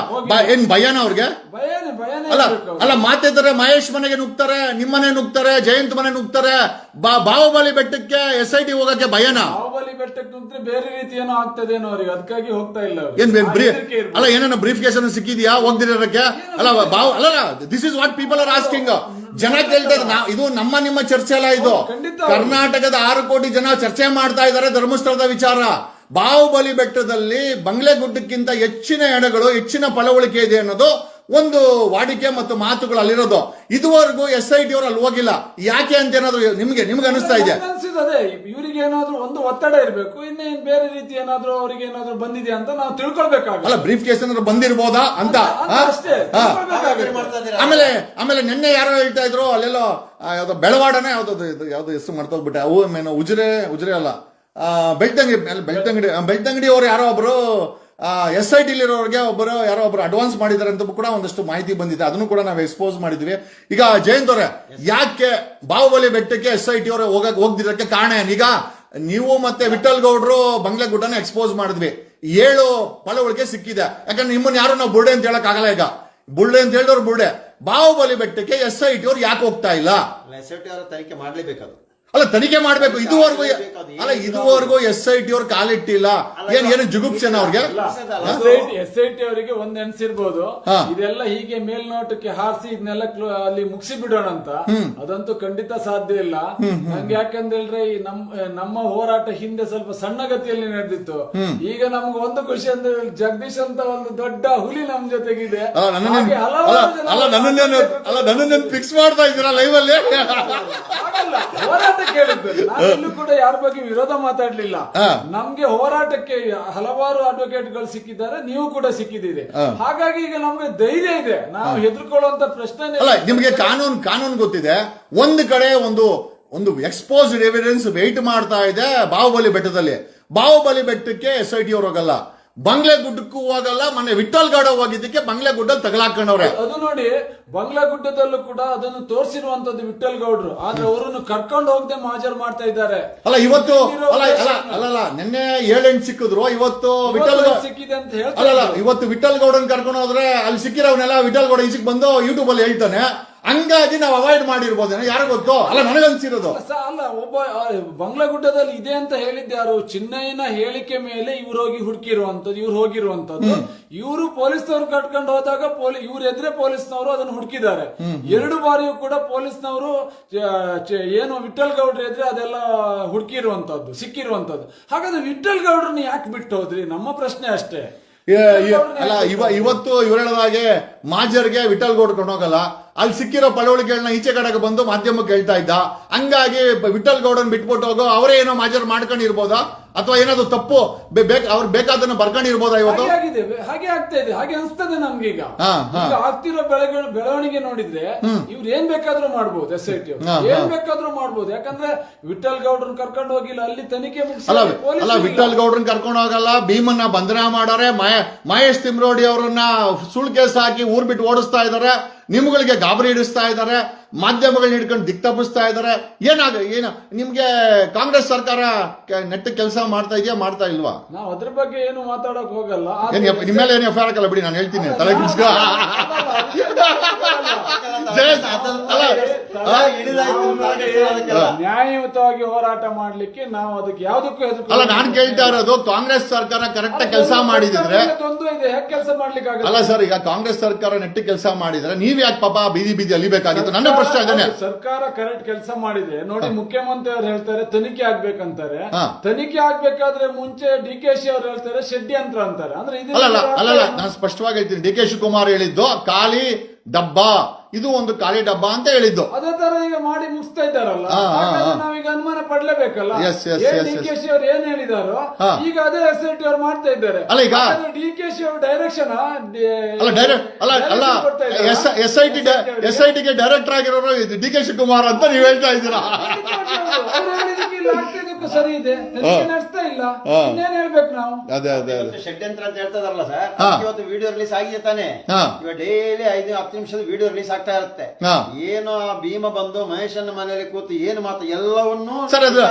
ಏನ್ ಭಯನ ಅವ್ರಿಗೆ? ಭಯನೇ ಭಯನೇ ಅಲ್ಲ ಅಲ್ಲ ಮಾತಿದ್ದಾರೆ ಮಹೇಶ್ ಮನೆಗೆ ನುಗ್ತಾರೆ ನಿಮ್ಮನೆ ನುಗ್ತಾರೆ ಜಯಂತ್ ಮನೆ ನುಗ್ತಾರೆ ಬಾ- ಬಾಹುಬಲಿ ಬೆಟ್ಟಕ್ಕೆ ಎಸ್ ಐ ಟಿ ಹೋಗಕ್ಕೆ ಭಯನ? ಬಾಹುಬಲಿ ಬೆಟ್ಟಕ್ಕೆ ಬೇರೆ ರೀತಿ ಏನೋ ಆಗ್ತದೆ ಏನೋ ಅವ್ರಿಗೆ. ಅದಕ್ಕಾಗಿ ಹೋಗ್ತಾ ಇಲ್ಲ ಅವ್ರು. ಏನ್ ಆ ಹೆದರಿಕೆ. ಅಲ್ಲ ಏನೇನ ಬ್ರೀಫ್ ಕೇಸ್ ಅನ್ನು ಸಿಕ್ಕಿದ್ಯಾ ಹೋಗ್ದಿರೋದಕ್ಕೆ ಅಲ್ಲ ಬಾವು ಅಲ್ಲ this is what people are asking ಜನ ಕೇಳ್ತಾ ಇದ್ದಾರೆ. ಇದು ನಮ್ಮ ನಿಮ್ಮ ಚರ್ಚೆ ಅಲ್ಲ ಇದು. ಖಂಡಿತ ಕರ್ನಾಟಕದ ಆರು ಕೋಟಿ ಜನ ಚರ್ಚೆ ಮಾಡ್ತಾ ಇದ್ದಾರೆ ಧರ್ಮಸ್ಥಳದ ವಿಚಾರ. ಬಾಹುಬಲಿ ಬೆಟ್ಟದಲ್ಲಿ ಬಂಗ್ಲೆ ಗುಡ್ಡಕ್ಕಿಂತ ಹೆಚ್ಚಿನ ಎಡಗಳು ಹೆಚ್ಚಿನ ಪಳವಳಿಕೆ ಇದೆ ಅನ್ನೋದು ಒಂದು ವಾಡಿಕೆ ಮತ್ತು ಮಾತುಗಳು ಅಲ್ಲಿರೋದು. ಇದುವರೆಗೂ ಎಸ್ ಐ ಟಿ ಅವರು ಅಲ್ಲಿ ಹೋಗಿಲ್ಲ. ಯಾಕೆ ಅಂತ ಏನಾದ್ರು ನಿಮ್ಗೆ ನಿಮ್ಗೆ ಅನಿಸ್ತಾ ಇದೆ? ಅದೇ ಇವರಿಗೆ ಏನಾದ್ರೂ ಒಂದು ಒತ್ತಡ ಇರಬೇಕು ಇನ್ನೇನು ಬೇರೆ ರೀತಿ ಏನಾದ್ರು ಅವರಿಗೆ ಏನಾದ್ರು ಬಂದಿದೆ ಅಂತ ನಾವು ತಿಳ್ಕೊಳ್ಬೇಕಾಗ ಅಲ್ಲ ಬ್ರೀಫ್ ಕೇಸ್ ಏನಾದ್ರು ಬಂದಿರ್ಬೋದಾ ಅಂತ? ಅಷ್ಟೇ ಮಾಡ್ತಾ? ಆಮೇಲೆ ಆಮೇಲೆ ನಿನ್ನೆ ಯಾರೋ ಹೇಳ್ತಾ ಇದ್ರು ಅಲ್ಲೆಲ್ಲೋ ಯಾವ್ದು ಬೆಳವಾಡನೆ ಯಾವ್ದು ಯಾವ್ದು ಹೆಸರು ಮರ್ತೋಗ್ಬಿಟ್ಟೆ. ಅವು ಮೇನು ಉಜಿರೆ ಉಜಿರೆ ಅಲ್ಲ. ಬೆಳ್ತಂಗಿ ಬೆಳ್ತಂಗಡಿ ಅಲ್ಲ, ಬೆಳ್ತಂಗಡಿ ಬೆಳ್ತಂಗಡಿ ಅವ್ರು ಯಾರೋ ಒಬ್ರು ಎಸ್ ಐ ಟಿಲಿರೋರಿಗೆ ಒಬ್ಬರು ಯಾರೋ ಒಬ್ರು ಅಡ್ವಾನ್ಸ್ ಮಾಡಿದ್ದಾರೆ ಅಂತ ಕೂಡ ಒಂದಷ್ಟು ಮಾಹಿತಿ ಬಂದಿದೆ. ಅದನ್ನು ಕೂಡ ನಾವು ಎಕ್ಸ್ಪೋಸ್ ಮಾಡಿದ್ವಿ. ಈಗ ಜಯಂತ್ ಅವರೇ, ಯಾಕೆ ಬಾಹುಬಲಿ ಬೆಟ್ಟಕ್ಕೆ ಎಸ್ ಐ ಟಿ ಅವರು ಹೋಗಕ್ ಹೋಗ್ದಿರಕ್ಕೆ ಕಾರಣ ಏನೀಗ ನೀವು ಮತ್ತೆ ವಿಠಲ್ ಗೌಡ್ರು ಬಂಗ್ಲೆಗುಡ್ಡನ ಎಕ್ಸ್ಪೋಸ್ ಮಾಡಿದ್ವಿ. ಏಳು ಫಲವಳಿಕೆ ಸಿಕ್ಕಿದೆ. ಯಾಕಂದ್ರೆ ನಿಮ್ಮನ್ನ ಯಾರು ನಾವು ಬುರ್ಡೆ ಅಂತ ಹೇಳಕ್ ಆಗಲ್ಲ ಈಗ. ಬುಳ್ಳೆ ಅಂತ ಹೇಳಿದವ್ರು ಬುಳ್ಳೆ. ಬಾಹುಬಲಿ ಬೆಟ್ಟಕ್ಕೆ ಎಸ್ ಐ ಟಿ ಅವ್ರು ಯಾಕೆ ಹೋಗ್ತಾ ಇಲ್ಲ? ಎಸ್ ಐ ಟಿ ಅವರ ತನಿಖೆ ಮಾಡ್ಲೇಬೇಕದು. ಅಲ್ಲ ತನಿಖೆ ಮಾಡ್ಬೇಕು. ಇದುವರೆಗೂ ಅಲ್ಲ ಇದುವರೆಗೂ ಎಸ್ ಐ ಟಿ ಅವ್ರ ಕಾಲಿಟ್ಟಿಲ್ಲ. ಏನ್ ಏನು ಜುಗುಪ್ಸೆನ ಅವ್ರಿಗೆ? ಎಸ್ ಐ ಟಿ ಅವರಿಗೆ ಒಂದ್ ಎನ್ಸಿರ್ಬೋದು ಹಾ. ಇದೆಲ್ಲ ಹೀಗೆ ಮೇಲ್ನೋಟಕ್ಕೆ ಹಾರಿಸಿ ಇದನ್ನೆಲ್ಲ ಅಲ್ಲಿ ಮುಗಿಸಿ ಬಿಡೋಣ ಅಂತ ಅದಂತೂ ಖಂಡಿತ ಸಾಧ್ಯ ಇಲ್ಲ. ನಂಗೆ ಯಾಕಂದ್ರೆ ಈ ನಮ್ ನಮ್ಮ ಹೋರಾಟ ಹಿಂದೆ ಸ್ವಲ್ಪ ಸಣ್ಣ ಗತಿಯಲ್ಲಿ ನಡೆದಿತ್ತು. ಈಗ ನಮ್ಗೆ ಒಂದು ಖುಷಿ ಅಂದ್ರೆ ಜಗದೀಶ್ ಅಂತ ಒಂದು ದೊಡ್ಡ ಹುಲಿ ನಮ್ ಜೊತೆಗಿದೆ. ಅಲ್ಲ ನನ್ನನ್ನೇನು ಅಲ್ಲ ಅಲ್ಲ ನನ್ನನ್ನೇನು ಅಲ್ಲ ನನ್ನನ್ನೇನು ಫಿಕ್ಸ್ ಮಾಡ್ತಾ ಇದ್ದೀರಾ ಲೈವ್ ಅಲ್ಲಿ? ಹೋರಾಟ ಕೇಳಿದ್ದು ಕೂಡ ಯಾರ ಬಗ್ಗೆ ವಿರೋಧ ಮಾತಾಡ್ಲಿಲ್ಲ. ನಮ್ಗೆ ಹೋರಾಟಕ್ಕೆ ಹಲವಾರು ಅಡ್ವೊಕೇಟ್ಗಳು ಸಿಕ್ಕಿದ್ದಾರೆ ನೀವು ಕೂಡ ಸಿಕ್ಕಿದ್ದೀರಿ. ಹಾಗಾಗಿ ಈಗ ನಮ್ಗೆ ಧೈರ್ಯ ಇದೆ. ನಾವು ಹೆದರ್ಕೊಳ್ಳುವಂತ ಪ್ರಶ್ನೆ ಅಲ್ಲ ನಿಮಗೆ ಕಾನೂನು ಕಾನೂನು ಗೊತ್ತಿದೆ. ಒಂದು ಕಡೆ ಒಂದು ಒಂದು ಎಕ್ಸ್ಪೋಸ್ಡ್ ಎವಿಡೆನ್ಸ್ ವೆಯ್ಟ್ ಮಾಡ್ತಾ ಇದೆ ಬಾಹುಬಲಿ ಬೆಟ್ಟದಲ್ಲಿ. ಬಾಹುಬಲಿ ಬೆಟ್ಟಕ್ಕೆ ಎಸ್ ಐ ಟಿ ಅವ್ರು ಹೋಗಲ್ಲ. ಬಂಗ್ಲೆ ಗುಡ್ಡಕ್ಕೂ ಹೋಗಲ್ಲ ಮೊನ್ನೆ ವಿಠಲ್ ಗಾಡ ಹೋಗಿದ್ದಕ್ಕೆ ಬಂಗ್ಲೆ ಗುಡ್ಡಲ್ಲಿ ತಗಲಾಕೊಂಡವ್ರೆ ಅದು ನೋಡಿ ಬಂಗ್ಲೆ ಗುಡ್ಡದಲ್ಲೂ ಕೂಡ ಅದನ್ನು ತೋರಿಸಿರುವಂತದ್ದು ವಿಠಲ್ ಗೌಡ್ರು ಆದ್ರೆ ಅವರನ್ನು ಕರ್ಕೊಂಡು ಹೋಗದೆ ಮಾಜರ್ ಮಾಡ್ತಾ ಇದ್ದಾರೆ. ಅಲ್ಲ ಇವತ್ತು ಅಲ್ಲ ಅಲ್ಲ ಅಲ್ಲಲ್ಲ ನಿನ್ನೆ ಏಳೆಂಟು ಸಿಕ್ಕಿದ್ರು ಇವತ್ತು ವಿಠಲ್ ಸಿಕ್ಕಿದೆ ಅಂತ ಹೇಳಿ ಅಲ್ಲಲ್ಲ ಇದ್ರು. ಇವತ್ತು ವಿಠಲ್ ಗೌಡನ್ ಕರ್ಕೊಂಡು ಹೋದ್ರೆ ಅಲ್ಲಿ ಸಿಕ್ಕಿರೋನೆಲ್ಲ ವಿಠಲ್ ಗೌಡ ಈಚೆಗೆ ಬಂದು ಯೂಟ್ಯೂಬ್ ಅಲ್ಲಿ ಹೇಳ್ತಾನೆ. ಹಂಗಾಗಿ ನಾವು ಅವಾಯ್ಡ್ ಮಾಡಿರ್ಬೋದು. ಯಾರು ಗೊತ್ತು? ಅಲ್ಲ ನನಗನ್ಸಿರೋದು ಸ- ಅಲ್ಲ ಒಬ್ಬ ಆ, ಬಂಗ್ಲಾಗುಡ್ಡದಲ್ಲಿ ಇದೆ ಅಂತ ಹೇಳಿದ್ಯಾರು ಚಿನ್ನಯ್ಯನ ಹೇಳಿಕೆ ಮೇಲೆ ಇವ್ರು ಹೋಗಿ ಹುಡುಕಿರುವಂತದ್ದು ಇವ್ರು ಹೋಗಿರುವಂತದ್ದು ಇವರು ಪೊಲೀಸ್ನವ್ರು ಕಟ್ಕೊಂಡು ಹೋದಾಗ ಪೊಲೀಸ್ ಇವ್ರ ಎದುರೇ ಪೊಲೀಸ್ನವರು ಅದನ್ನ ಹುಡುಕಿದ್ದಾರೆ. ಎರಡು ಬಾರಿಯೂ ಕೂಡ ಪೊಲೀಸ್ನವರು ಚ- ಚ- ಏನು ವಿಠಲ್ ಗೌಡ್ರ ಎದುರೆ ಅದೆಲ್ಲ ಹುಡುಕಿರುವಂತದ್ದು ಸಿಕ್ಕಿರುವಂತದ್ದು ಹಾಗಾದ್ರೆ ವಿಠಲ್ ಗೌಡ್ರನ್ನ ಯಾಕೆ ಬಿಟ್ಟು ಹೋದ್ರಿ? ನಮ್ಮ ಪ್ರಶ್ನೆ ಅಷ್ಟೇ. ಏ, ಏ, ಅಲ್ಲ ಇವ ಇವತ್ತು ಇವ್ರು ಹೇಳೋದಾಗೆ ಮಾಜರ್ಗೆ ವಿಠಲ್ ಗೌಡ್ ಕೊಂಡೋಗಲ್ಲ ಅಲ್ಲಿ ಸಿಕ್ಕಿರೋ ಪಳವಳಿಗಳನ್ನ ಈಚೆ ಕಡೆಗೆ ಬಂದು ಮಾಧ್ಯಮಕ್ಕೆ ಹೇಳ್ತಾ ಇದ್ದ. ಹಂಗಾಗಿ ವಿಠಲ್ ಗೌಡನ್ ಬಿಟ್ಬಿಟ್ಟು ಹೋಗೋ ಅವರೇ ಏನೋ ಮಾಜರ್ ಮಾಡ್ಕೊಂಡಿರ್ಬೋದಾ? ಅಥವಾ ಏನಾದ್ರು ತಪ್ಪು? ಅವ್ರು ಬೇಕಾದನ್ನ ಬರ್ಕೊಂಡಿರ್ಬೋದಾ ಇವತ್ತು? ಹಾಗೆ ಆಗ್ತಾ ಇದೆ. ಹಾಗೆ ಅನ್ಸ್ತದೆ ನಮ್ಗೆ ಈಗ. ಆಗ್ತಿರೋ ಬೆಳೆಗಳ ಬೆಳವಣಿಗೆ ನೋಡಿದ್ರೆ ಇವ್ರು ಏನ್ ಬೇಕಾದ್ರೂ ಮಾಡ್ಬೋದು ಎಸ್ ಐ ಟಿ ಏನ್ ಬೇಕಾದ್ರೂ ಮಾಡ್ಬೋದು. ಯಾಕಂದ್ರೆ ವಿಠಲ್ ಗೌಡ್ರನ್ ಕರ್ಕೊಂಡು ಹೋಗಿಲ್ಲ. ಅಲ್ಲಿ ತನಿಖೆ ಅಲ್ಲ ವಿಠಲ್ ಗೌಡ್ರನ್ ಕರ್ಕೊಂಡು ಹೋಗಲ್ಲ. ಭೀಮನ್ನ ಬಂಧನ ಮಾಡಾರೆ. ಮಹೇ- ಮಹೇಶ್ ತಿಮ್ರೋಡಿ ಅವರನ್ನ ಸುಳ್ಳು ಕೇಸ್ ಹಾಕಿ ಊರ್ ಬಿಟ್ಟು ಓಡಿಸ್ತಾ ಇದಾರೆ. ನಿಮ್ಗಳಿಗೆ ಗಾಬರಿ ಹಿಡಿಸ್ತಾ ಇದಾರೆ ಮಾಧ್ಯಮಗಳನ್ನ ಹಿಡ್ಕೊಂಡು ದಿಕ್ ತಪ್ಪಿಸ್ತಾ ಇದಾರೆ ಏನಾಗ ಏನು ನಿಮ್ಗೆ ಕಾಂಗ್ರೆಸ್ ಸರ್ಕಾರ ನೆಟ್ಟ ಕೆಲಸ ಮಾಡ್ತಾ ಇದೆಯಾ ಮಾಡ್ತಾ ಇಲ್ವಾ? ನಾವು ಅದ್ರ ಬಗ್ಗೆ ಏನು ಮಾತಾಡಕ್ ಹೋಗಲ್ಲ. ನಿಮ್ಮ ಮೇಲೆ ಏನು ಎಫ್ ಐ ಬಿಡಿ ನಾನು ಹೇಳ್ತೀನಿ ತಲೆ. ನ್ಯಾಯಯುತವಾಗಿ ಹೋರಾಟ ಮಾಡ್ಲಿಕ್ಕೆ ನಾವು ಅದಕ್ಕೆ ಯಾವ್ದಕ್ಕೂ ಅಲ್ಲ ನಾನು ಕೇಳ್ತಾ ಇರೋದು ಕಾಂಗ್ರೆಸ್ ಸರ್ಕಾರ ಕರೆಕ್ಟ್ ಕೆಲಸ ಮಾಡಿದ್ರೆ ತೊಂದ್ರೆ ಇದೆ ಹೇಗೆ ಕೆಲಸ ಮಾಡ್ಲಿಕ್ಕೆ ಅಲ್ಲ ಸರ್ ಈಗ ಕಾಂಗ್ರೆಸ್ ಸರ್ಕಾರ ನೆಟ್ಟ ಕೆಲಸ ಮಾಡಿದ್ರೆ ನೀವ್ ಯಾಕೆ ಪಾಪ ಬೀದಿ ಬೀದಿ ಅಲಿಬೇಕಾಗಿತ್ತು? ನನ್ನ ಪ್ರಶ್ನೆ ಅದನ್ನೇ ಸರ್ಕಾರ ಕರೆಕ್ಟ್ ಕೆಲಸ ಮಾಡಿದೆ. ನೋಡಿ ಮುಖ್ಯಮಂತ್ರಿ ಅವ್ರು ಹೇಳ್ತಾರೆ ತನಿಖೆ ಆಗ್ಬೇಕಂತಾರೆ. ಹಾ. ತನಿಖೆ ಆಗ್ಬೇಕಾದ್ರೆ ಮುಂಚೆ ಡಿ ಕೆ ಶಿ ಅವ್ರು ಹೇಳ್ತಾರೆ ಷಡ್ಯಂತ್ರ ಅಂತಾರೆ. ಅಂದ್ರೆ ಇದು ಅಲ್ಲಲ್ಲ ಅಲ್ಲಲ್ಲ ನಾನು ಸ್ಪಷ್ಟವಾಗಿ ಹೇಳ್ತೀನಿ. ಡಿ ಕೆ ಶಿವಕುಮಾರ್ ಹೇಳಿದ್ದು ಖಾಲಿ ಡಬ್ಬ. ಇದು ಒಂದು ಖಾಲಿ ಡಬ್ಬ ಅಂತ ಹೇಳಿದ್ದು. ಅದೇ ತರ ಈಗ ಮಾಡಿ ಮುಗಿಸ್ತಾ ಇದ್ದಾರಲ್ಲ? ಹಾಗಾದ್ರೆ. ನಾವೀಗ ಅನುಮಾನ ಪಡ್ಲೇಬೇಕಲ್ಲ? ಎಸ್ ಡಿ ಕೆ ಶಿ ಅವ್ರು ಏನ್ ಹೇಳಿದಾರೋ ಈಗ ಅದೇ ಎಸ್ ಐ ಟಿ ಅವ್ರು ಮಾಡ್ತಾ ಇದ್ದಾರೆ. ಅಲ್ಲ ಈಗ- ಡಿ ಕೆ ಶಿ ಅವ್ರ ಡೈರೆಕ್ಷನ್ ಅಲ್ಲ ಡೈರೆಕ್ಟ್ ಅಲ್ಲ ಅಲ್ಲ S S I T S I ಟಿಗೆ ಡೈರೆಕ್ಟರ್ ಆಗಿರೋರು ಡಿ ಕೆ ಶಿವಕುಮಾರ್ ಅಂತ ನೀವು ಹೇಳ್ತಾ ಇದ್ದೀರಾ? ಸರಿ ಇದೆ ತನಿಖೆ ನಡೆಸ್ತಾ ಇಲ್ಲ ಹಾ. ಇನ್ನೇನ್ ಹೇಳ್ಬೇಕು ನಾವು ಅದೇ ಅದೇ ಅದೇ ಇವತ್ತು ಷಡ್ಯಂತ್ರ ಅಂತ ಹೇಳ್ತದಲ್ಲ ಸರ್ ಹಾ. ಇವತ್ತು ವಿಡಿಯೋ ರಿಲೀಸ್ ಆಗಿದೆ ತಾನೆ ಹಾ. ಇವಾಗ ಡೈಲಿ ಐದು ಹತ್ತು ನಿಮಿಷದ ವಿಡಿಯೋ ರಿಲೀಸ್ ಆಗ್ತಾ ಇರುತ್ತೆ ಹಾ. ಏನು ಆ ಭೀಮ ಬಂದು ಮಹೇಶನ ಮನೆಯಲ್ಲಿ ಕೂತು ಏನು ಮಾತು ಎಲ್ಲವನ್ನೂ ಸರ್ ಅದು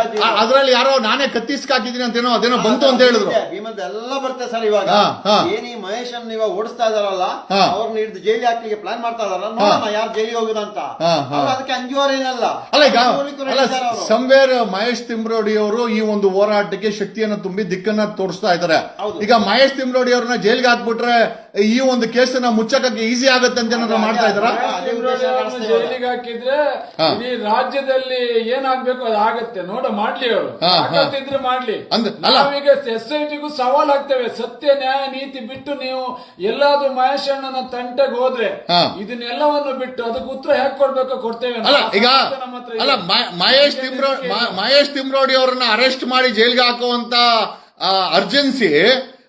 ಅದ್ರಲ್ಲಿ ಯಾರೋ ನಾನೇ ಕತ್ತಿಸ್ಕಾಕಿದೀನಿ ಅಂತ ಅಂತೇನೋ ಅದೇನೋ ಬಂತು ಅಂತ ಹೇಳಿದ್ರು ಭೀಮದ ಎಲ್ಲ ಬರುತ್ತೆ ಸರ್ ಇವಾಗ ಹಾ, ಹಾ. ಏನ್ ಈ ಮಹೇಶನ್ ಇವಾಗ ಓಡಿಸ್ತಾ ಇದಾರಲ್ಲ ಹಾ. ಅವ್ರನ್ನ ಹಿಡಿದು ಜೈಲಿ ಹಾಕ್ಲಿಕ್ಕೆ ಪ್ಲಾನ್ ಮಾಡ್ತಾ ಇದಾರಲ್ಲ ನೋಡೋಣ ಯಾರು ಜೈಲಿ ಹೋಗುದಂತ ಹಾ, ಹಾ. ಅವ್ರು ಅದಕ್ಕೆ ಅಂಜುವರೇನಲ್ಲ ಅಲ್ಲ ಈಗ ಅಲ್ಲ. ಸಂವೇರ್ ಮಹೇಶ್ ತಿಮ್ರೋಡಿ ಅವರು ಈ ಒಂದು ಹೋರಾಟಕ್ಕೆ ಶಕ್ತಿಯನ್ನು ತುಂಬಿ ದಿಕ್ಕನ್ನ ತೋರಿಸ್ತಾ ಇದ್ದಾರೆ ಈಗ ಮಹೇಶ್ ತಿಮ್ರೋಡಿ ಅವ್ರನ್ನ ಜೈಲ್ಗೆ ಹಾಕ್ಬಿಟ್ರೆ ಈ ಒಂದು ಕೇಸನ್ನ ಮುಚ್ಚಕಕ್ಕೆ ಈಸಿ ಆಗುತ್ತೆ ಅಂತ ಏನಾದ್ರು ಮಾಡ್ತಾ ಇದಾರ. ಜೈಲಿಗೆ ಹಾಕಿದ್ರೆ ಈ ರಾಜ್ಯದಲ್ಲಿ ಏನಾಗ್ಬೇಕು ಅದು ಆಗತ್ತೆ ನೋಡ ಮಾಡ್ಲಿ ಅವರು ಹಾ, ಹಾ. ಮಾಡ್ಲಿ ಅಂದ್- ಅಲ್ಲ. ನಾವೀಗ ಎಸ್ ಐ ಟಿಗೂ ಸವಾಲ್ ಆಗ್ತೇವೆ ಸತ್ಯ ನ್ಯಾಯ ನೀತಿ ಬಿಟ್ಟು ನೀವು ಎಲ್ಲಾದ್ರೂ ಮಹೇಶ್ ಅಣ್ಣನ ತಂಟೆಗೆ ಹೋದ್ರೆ ಇದನ್ನೆಲ್ಲವನ್ನು ಬಿಟ್ಟು ಅದಕ್ಕೆ ಉತ್ತರ ಹೇಗೆ ಕೊಡ್ಬೇಕು ಕೊಡ್ತೇವೆ ಅಲ್ಲ ಈಗ. ಅಲ್ಲ ಮಹೇಶ್ ತಿಮ್ರೋ ಮಹೇಶ್ ತಿಮ್ರೋಡಿ ಅವರನ್ನ ಅರೆಸ್ಟ್ ಮಾಡಿ ಜೈಲ್ಗೆ ಹಾಕುವಂತ ಅರ್ಜೆನ್ಸಿ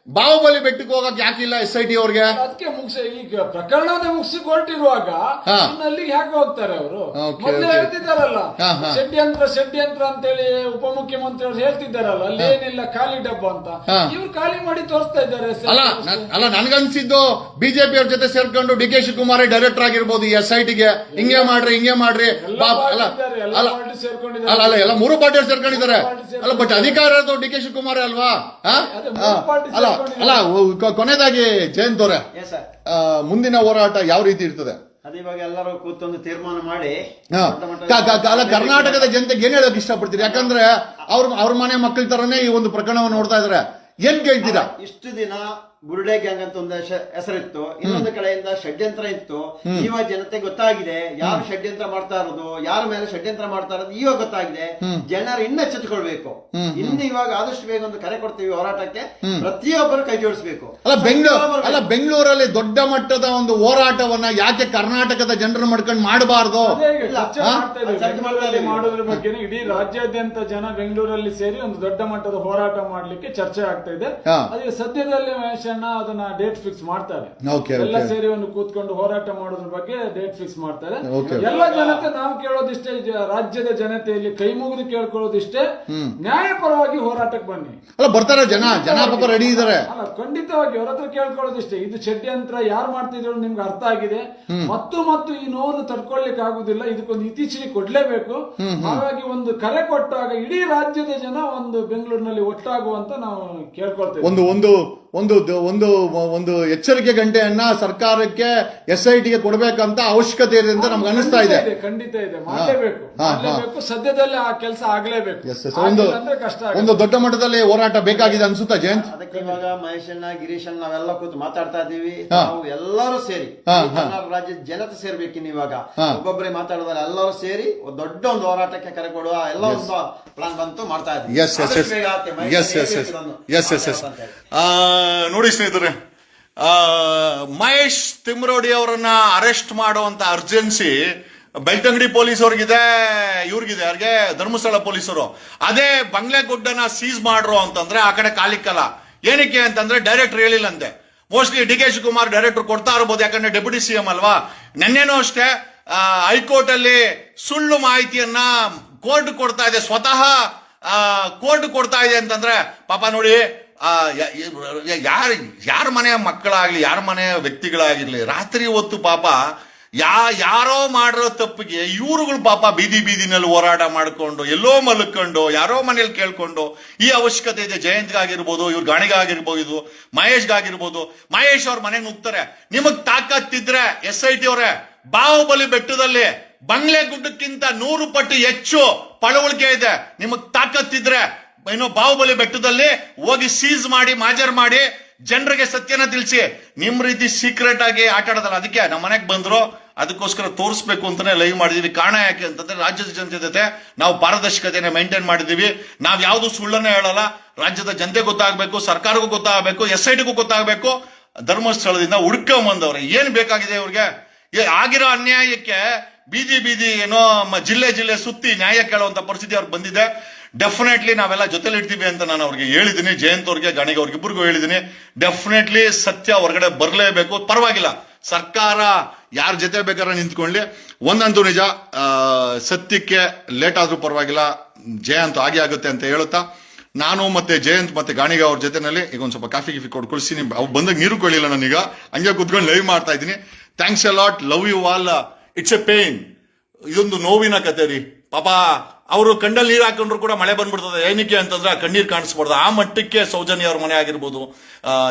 ಬಾಹುಬಲಿ ಬೆಟ್ಟಕ್ಕೆ ಹೋಗಕ್ ಯಾಕಿಲ್ಲ ಎಸ್ ಐ ಟಿ ಅವ್ರಿಗೆ ಅದಕ್ಕೆ ಮುಗಿಸಿ ಈಗ ಪ್ರಕರಣನೇ ಮುಗಿಸಿ ಕೊಟ್ಟಿರುವಾಗ ಹಾ. ಇನ್ನು ಯಾಕೆ ಹೋಗ್ತಾರೆ ಅವರು Okay, ಮೊದಲೇ okay. ಹೇಳ್ತಿದ್ದಾರಲ್ಲ ಹಾ, ಹಾ. ಷಡ್ಯಂತ್ರ ಷಡ್ಯಂತ್ರ ಅಂತೇಳಿ ಉಪಮುಖ್ಯಮಂತ್ರಿ ಅವರು ಹೇಳ್ತಿದ್ದಾರಲ್ಲ ಅಲ್ಲಿ ಏನಿಲ್ಲ ಖಾಲಿ ಡಬ್ಬ ಅಂತ ಹಾ. ಇವ್ರು ಖಾಲಿ ಮಾಡಿ ತೋರಿಸ್ತಾ ಇದ್ದಾರೆ ಸರ್. ಅಲ್ಲ ನನ್- ಅಲ್ಲ ನನ್ಗನ್ಸಿದ್ದು ಬಿಜೆಪಿ ಅವ್ರ ಜೊತೆ ಸೇರ್ಕೊಂಡು ಡಿ ಕೆ ಶಿವಕುಮಾರ್ ಡೈರೆಕ್ಟರ್ ಆಗಿರ್ಬೋದು ಈ ಎಸ್ ಐ ಟಿಗೆ ಹಿಂಗೆ ಮಾಡ್ರಿ ಹಿಂಗೆ ಮಾಡ್ರಿ ಎಲ್ಲ ಪಾಪ ಅಲ್ಲ ಎಲ್ಲ ಅಲ್ಲ ಸೇರ್ಕೊಂಡಿದ್ದಾರೆ. ಅಲ್ಲ ಅಲ್ಲ ಎಲ್ಲ ಮೂರು ಪಾರ್ಟಿ ಸೇರ್ಕೊಂಡಿದ್ದಾರೆ ಅಲ್ಲ ಬಟ್ ಅಧಿಕಾರ ಡಿ ಕೆ ಶಿವಕುಮಾರ್ ಅಲ್ವಾ? ಅದೇ ಮೂರು ಅಲ್ಲ. ಅಲ್ಲ ಕೊನೆದಾಗಿ ಕೊನೆಯದಾಗಿ ಜಯಂತ್ ಅವರೇ ಎಸ್ ಸರ್ ಆ, ಮುಂದಿನ ಹೋರಾಟ ಯಾವ ರೀತಿ ಇರ್ತದೆ? ಅದು ಇವಾಗ ಎಲ್ಲರೂ ಕೂತೊಂದು ತೀರ್ಮಾನ ಮಾಡಿ ಹಾ. ದೊಡ್ಡ ಮಟ್ಟದ- ಕ- ಕ- ಅಲ್ಲ ಕರ್ನಾಟಕದ ಜನತೆಗೆ ಏನ್ ಹೇಳಕ್ ಇಷ್ಟಪಡ್ತೀರಿ? ಯಾಕಂದ್ರೆ ಅವ್ರ ಅವ್ರ ಮನೆ ಮಕ್ಕಳ ತರನೇ ಈ ಒಂದು ಪ್ರಕರಣವನ್ನು ನೋಡ್ತಾ ಇದಾರೆ. ಏನ್ ಕೇಳ್ತೀರಾ? ಇಷ್ಟು ದಿನ ಬುರುಡೆ ಗ್ಯಾಂಗ್ ಅಂತ ಒಂದು ಹೆಸ- ಹೆಸರಿತ್ತು. ಇನ್ನೊಂದು ಕಡೆಯಿಂದ ಷಡ್ಯಂತ್ರ ಇತ್ತು. ಇವಾಗ ಜನತೆ ಗೊತ್ತಾಗಿದೆ. ಯಾರು ಷಡ್ಯಂತ್ರ ಮಾಡ್ತಾ ಇರೋದು ಯಾರ ಮೇಲೆ ಷಡ್ಯಂತ್ರ ಮಾಡ್ತಾ ಇರೋದು ಇವಾಗ ಗೊತ್ತಾಗಿದೆ. ಜನರು ಇನ್ನ ಎಚ್ಚೆತ್ಕೊಳ್ಬೇಕು ಇನ್ನು ಇವಾಗ ಆದಷ್ಟು ಬೇಗ ಒಂದು ಕರೆ ಕೊಡ್ತೀವಿ ಹೋರಾಟಕ್ಕೆ. ಪ್ರತಿಯೊಬ್ಬರು ಕೈ ಜೋಡಿಸ್ಬೇಕು. ಅಲ್ಲ ಬೆಂಗಳೂರು ಅಲ್ಲ ಬೆಂಗಳೂರಲ್ಲಿ ದೊಡ್ಡ ಮಟ್ಟದ ಒಂದು ಹೋರಾಟವನ್ನ ಯಾಕೆ ಕರ್ನಾಟಕದ ಜನರು ಮಾಡ್ಕೊಂಡು ಮಾಡಬಾರ್ದು? ಅದೇ ಈಗ ಇಲ್ಲ. ಚರ್ಚೆ ಮಾಡ್ತಾ ಇದ್ದೀವಿ. ಚರ್ಚೆ ಮಾಡ್ತಾ ಇದ್ದೀವಿ. ಮಾಡೋದ್ರ ಬಗ್ಗೆ ಇಡೀ ರಾಜ್ಯಾದ್ಯಂತ ಜನ ಬೆಂಗಳೂರಲ್ಲಿ ಸೇರಿ ಒಂದು ದೊಡ್ಡ ಮಟ್ಟದ ಹೋರಾಟ ಮಾಡ್ಲಿಕ್ಕೆ ಚರ್ಚೆ ಆಗ್ತಾ ಇದೆ. ಅದೇ ಸದ್ಯದಲ್ಲಿ ಅಣ್ಣ ಅದನ್ನ ಡೇಟ್ ಫಿಕ್ಸ್ ಮಾಡ್ತಾರೆ. Okay, ಎಲ್ಲ ಸೇರಿ ಒಂದು ಕೂತ್ಕೊಂಡು ಹೋರಾಟ ಮಾಡೋದ್ರ ಬಗ್ಗೆ ಡೇಟ್ ಫಿಕ್ಸ್ ಮಾಡ್ತಾರೆ. Okay. ಎಲ್ಲ ಜನತೆ ನಾವು ಕೇಳೋದಿಷ್ಟೇ ಜ- ರಾಜ್ಯದ ಜನತೆಯಲ್ಲಿ ಕೈ ಮುಗಿದು ಕೇಳ್ಕೊಳ್ಳೋದಿಷ್ಟೇ. ನ್ಯಾಯಪರವಾಗಿ ಹೋರಾಟಕ್ಕೆ ಬನ್ನಿ. ಅಲ್ಲ ಬರ್ತಾರೆ ಜನ ಜನ ಪಾಪ ರೆಡಿ ಇದಾರೆ. ಅಲ್ಲ ಖಂಡಿತವಾಗಿ ಅವ್ರ ಹತ್ರ ಕೇಳ್ಕೊಳ್ಳೋದಿಷ್ಟೇ. ಇದು ಷಡ್ಯಂತ್ರ ಯಾರು ಮಾಡ್ತಿದ್ರು ನಿಮ್ಗೆ ಅರ್ಥ ಆಗಿದೆ. ಮತ್ತು ಮತ್ತು ಈ ನೋವನ್ನು ತಡ್ಕೊಳ್ಲಿಕ್ಕೆ ಆಗುದಿಲ್ಲ. ಇದಕ್ಕೊಂದು ಇತ್ತೀಚೆಗೆ ಕೊಡ್ಲೇಬೇಕು. ಹಾಗಾಗಿ ಒಂದು ಕರೆ ಕೊಟ್ಟಾಗ ಇಡೀ ರಾಜ್ಯದ ಜನ ಒಂದು ಬೆಂಗಳೂರಿನಲ್ಲಿ ಒಟ್ಟಾಗುವಂತ ನಾವು ಕೇಳ್ಕೊಳ್ತೇವೆ. ಒಂದು ಒಂದು ಒಂದು ಒಂದು ಒಂದು ಎಚ್ಚರಿಕೆ ಗಂಟೆಯನ್ನ ಸರ್ಕಾರಕ್ಕೆ ಎಸ್ ಐ ಟಿಗೆ ಕೊಡಬೇಕಂತ ಅವಶ್ಯಕತೆ ಇದೆ ಅಂತ ನಮ್ಗೆ ಅನಿಸ್ತಾ ಇದೆ. ಖಂಡಿತ ಇದೆ. ಮಾಡಲೇಬೇಕು. ಸದ್ಯದಲ್ಲೇ ಆ ಕೆಲಸ ಆಗ್ಲೇಬೇಕು. ಎಸ್ ಎಸ್ ಒಂದು ದೊಡ್ಡ ಮಟ್ಟದಲ್ಲಿ ಹೋರಾಟ ಬೇಕಾಗಿದೆ ಅನ್ಸುತ್ತಾ ಜಯಂತ್? ಅದಕ್ಕೆ ಇವಾಗ ಮಹೇಶಣ್ಣ ಗಿರೀಶಣ್ಣ ನಾವೆಲ್ಲ ಕೂತು ಮಾತಾಡ್ತಾ ಇದೀವಿ ನಾವು ಎಲ್ಲರೂ ಸೇರಿ ರಾಜ್ಯದ ಜನತೆ ಸೇರ್ಬೇಕಿನ್ ಇವಾಗ. ಒಬ್ಬೊಬ್ಬರೇ ಮಾತಾಡೋದಲ್ಲ ಎಲ್ಲರೂ ಸೇರಿ ಒಂದ್ ದೊಡ್ಡ ಒಂದು ಹೋರಾಟಕ್ಕೆ ಕರೆ ಕೊಡುವ ಎಲ್ಲ ಒಂದು ಪ್ಲಾನ್ ಬಂತು ಮಾಡ್ತಾ ಇದ್ದೀವಿ. ನೋಡಿ ಸ್ನೇಹಿತರೆ ಮಹೇಶ್ ತಿಮ್ರೋಡಿ ಅವರನ್ನ ಅರೆಸ್ಟ್ ಮಾಡುವಂತ ಅರ್ಜೆನ್ಸಿ ಬೆಳ್ತಂಗಡಿ ಪೊಲೀಸ್ ಅವ್ರಿಗಿದೆ, ಇವ್ರಿಗಿದೆ, ಅವ್ರಿಗೆ ಧರ್ಮಸ್ಥಳ ಪೊಲೀಸರು ಅದೇ ಬಂಗ್ಲೆಗುಡ್ಡನ ಸೀಸ್ ಮಾಡ್ರು ಅಂತಂದ್ರೆ ಆ ಕಡೆ ಕಾಲಿಕ್ಕಲ್ಲ. ಏನಕ್ಕೆ ಅಂತಂದ್ರೆ director ಹೇಳಿಲ್ಲಂತೆ. Mostly D K Shivakumar director ಕೊಡ್ತಾ ಇರ್ಬೋದು, ಯಾಕಂದ್ರೆ ಡೆಪ್ಯೂಟಿ ಸಿಎಂ ಅಲ್ವಾ? ನೆನ್ನೆನೂ ಅಷ್ಟೇ ಹೈಕೋರ್ಟ್ ಅಲ್ಲಿ ಸುಳ್ಳು ಮಾಹಿತಿಯನ್ನ ಕೋರ್ಟ್ ಕೊಡ್ತಾ ಇದೆ, ಸ್ವತಃ ಕೋರ್ಟ್ ಕೊಡ್ತಾ ಇದೆ ಅಂತಂದ್ರೆ, ಪಾಪ ನೋಡಿ ಯಾರ ಯಾರ ಮನೆಯ ಮಕ್ಕಳಾಗಲಿ, ಯಾರ ಮನೆಯ ವ್ಯಕ್ತಿಗಳಾಗಿರಲಿ, ರಾತ್ರಿ ಹೊತ್ತು ಪಾಪ ಯಾ, ಯಾರೋ ಮಾಡಿರೋ ತಪ್ಪಿಗೆ ಇವರುಗಳು ಪಾಪ ಬೀದಿ ಬೀದಿನಲ್ಲಿ ಹೋರಾಟ ಮಾಡಿಕೊಂಡು, ಎಲ್ಲೋ ಮಲ್ಕೊಂಡು, ಯಾರೋ ಮನೇಲಿ ಕೇಳ್ಕೊಂಡು, ಈ ಅವಶ್ಯಕತೆ ಇದೆ, ಜಯಂತ್ಗಾಗಿರ್ಬೋದು, ಇವ್ರ ಗಾಣಿಗಾಗಿರ್ಬೋದು, ಮಹೇಶ್ಗಾಗಿರ್ಬೋದು, ಮಹೇಶ್ ಅವ್ರ ಮನೆಗೆ ನುಗ್ತಾರೆ. ನಿಮಗ್ ತಾಕತ್ತಿದ್ರೆ ಎಸ್ ಐ ಟಿ ಅವರೇ, ಬಾಹುಬಲಿ ಬೆಟ್ಟದಲ್ಲಿ ಬಂಗ್ಲೆ ಗುಡ್ಡಕ್ಕಿಂತ ನೂರು ಪಟ್ಟು ಹೆಚ್ಚು ಪಳವಳಿಕೆ ಇದೆ. ನಿಮಗ್ ತಾಕತ್ತಿದ್ರೆ ಏನೋ ಬಾಹುಬಲಿ ಬೆಟ್ಟದಲ್ಲಿ ಹೋಗಿ ಸೀಸ್ ಮಾಡಿ, ಮಾಜರ್ ಮಾಡಿ ಜನರಿಗೆ ಸತ್ಯನ ತಿಳಿಸಿ, ನಿಮ್ ರೀತಿ ಸೀಕ್ರೆಟ್ ಆಗಿ ಆಟ ಆಡೋದಲ್ಲ. ಅದಕ್ಕೆ ನಮ್ಮ ಮನೆಗೆ ಬಂದ್ರು, ಅದಕ್ಕೋಸ್ಕರ ತೋರಿಸ್ಬೇಕು ಅಂತಾನೆ ಲೈವ್ ಮಾಡಿದೀವಿ. ಕಾರಣ ಯಾಕೆ ಅಂತಂದ್ರೆ ರಾಜ್ಯದ ಜನತೆ ಜೊತೆ ನಾವು ಪಾರದರ್ಶಕತೆಯನ್ನು ಮೇಂಟೈನ್ ಮಾಡಿದೀವಿ. ನಾವ್ ಯಾವ್ದು ಸುಳ್ಳನ್ನ ಹೇಳಲ್ಲ. ರಾಜ್ಯದ ಜನತೆ ಗೊತ್ತಾಗಬೇಕು, ಸರ್ಕಾರಕ್ಕೂ ಗೊತ್ತಾಗಬೇಕು ಎಸ್ ಐ ಟಿಗೂ ಗೊತ್ತಾಗಬೇಕು. ಧರ್ಮಸ್ಥಳದಿಂದ ಹುಡ್ಕೊಂಬಂದವ್ರೆ ಏನ್ ಬೇಕಾಗಿದೆ ಇವ್ರಿಗೆ? ಆಗಿರೋ ಅನ್ಯಾಯಕ್ಕೆ ಬೀದಿ ಬೀದಿ ಏನೋ ಜಿಲ್ಲೆ ಜಿಲ್ಲೆ ಸುತ್ತಿ ನ್ಯಾಯ ಕೇಳುವಂತ ಪರಿಸ್ಥಿತಿ ಅವ್ರಿಗೆ ಬಂದಿದೆ. ಡೆಫಿನೆಟ್ಲಿ ನಾವೆಲ್ಲ ಜೊತೆಲಿ ಇಡ್ತೀವಿ ಅಂತ ನಾನು ಅವ್ರಿಗೆ ಹೇಳಿದ್ದೀನಿ. ಜಯಂತ್ ಅವ್ರಿಗೆ, ಗಾಣಿಗೆ ಅವ್ರಿಗೆ ಇಬ್ಬರಿಗೂ ಹೇಳಿದ್ದೀನಿ. ಡೆಫಿನೆಟ್ಲಿ ಸತ್ಯ ಹೊರಗಡೆ ಬರಲೇಬೇಕು. ಪರವಾಗಿಲ್ಲ. ಸರ್ಕಾರ ಯಾರ ಜೊತೆ ಬೇಕಾದ್ರೆ ನಿಂತ್ಕೊಳ್ಳಿ. ಒಂದಂತೂ ನಿಜ ಸತ್ಯಕ್ಕೆ ಲೇಟ್ ಆದರೂ ಪರವಾಗಿಲ್ಲ. ಜಯಂತ್ ಆಗಿ ಆಗುತ್ತೆ ಅಂತ ಹೇಳುತ್ತಾ, ನಾನು ಮತ್ತೆ ಜಯಂತ್ ಮತ್ತೆ ಗಾಣಿಗ ಅವ್ರ ಜೊತೆನಲ್ಲಿ ಈಗ ಒಂದು ಸ್ವಲ್ಪ ಕಾಫಿ ಗಿಫಿ ಕೊಟ್ಟು ಕಳಿಸ್ತೀನಿ ಅವ್ರು ಬಂದಾಗ ನೀರು ಕೊಳಿಲ್ಲ ನಾನೀಗ. ಹಂಗೆ ಕುತ್ಕೊಂಡು ಲೈವ್ ಮಾಡ್ತಾ ಇದ್ದೀನಿ. Thanks a lot love you all it's a pain ಇದೊಂದು ನೋವಿನ ಕತೆ ರೀ. ಪಾಪ ಅವರು ಕಣ್ಣಲ್ಲಿ ನೀರು ಹಾಕೊಂಡ್ರು ಕೂಡ ಮಳೆ ಬಂದ್ಬಿಡ್ತದೆ. ಏನಕ್ಕೆ ಅಂತಂದ್ರೆ ಆ ಕಣ್ಣೀರು ಕಾಣಿಸ್ಬಾರ್ದು. ಆ ಮಟ್ಟಕ್ಕೆ ಸೌಜನ್ಯ ಅವ್ರ ಮನೆ ಆಗಿರ್ಬೋದು.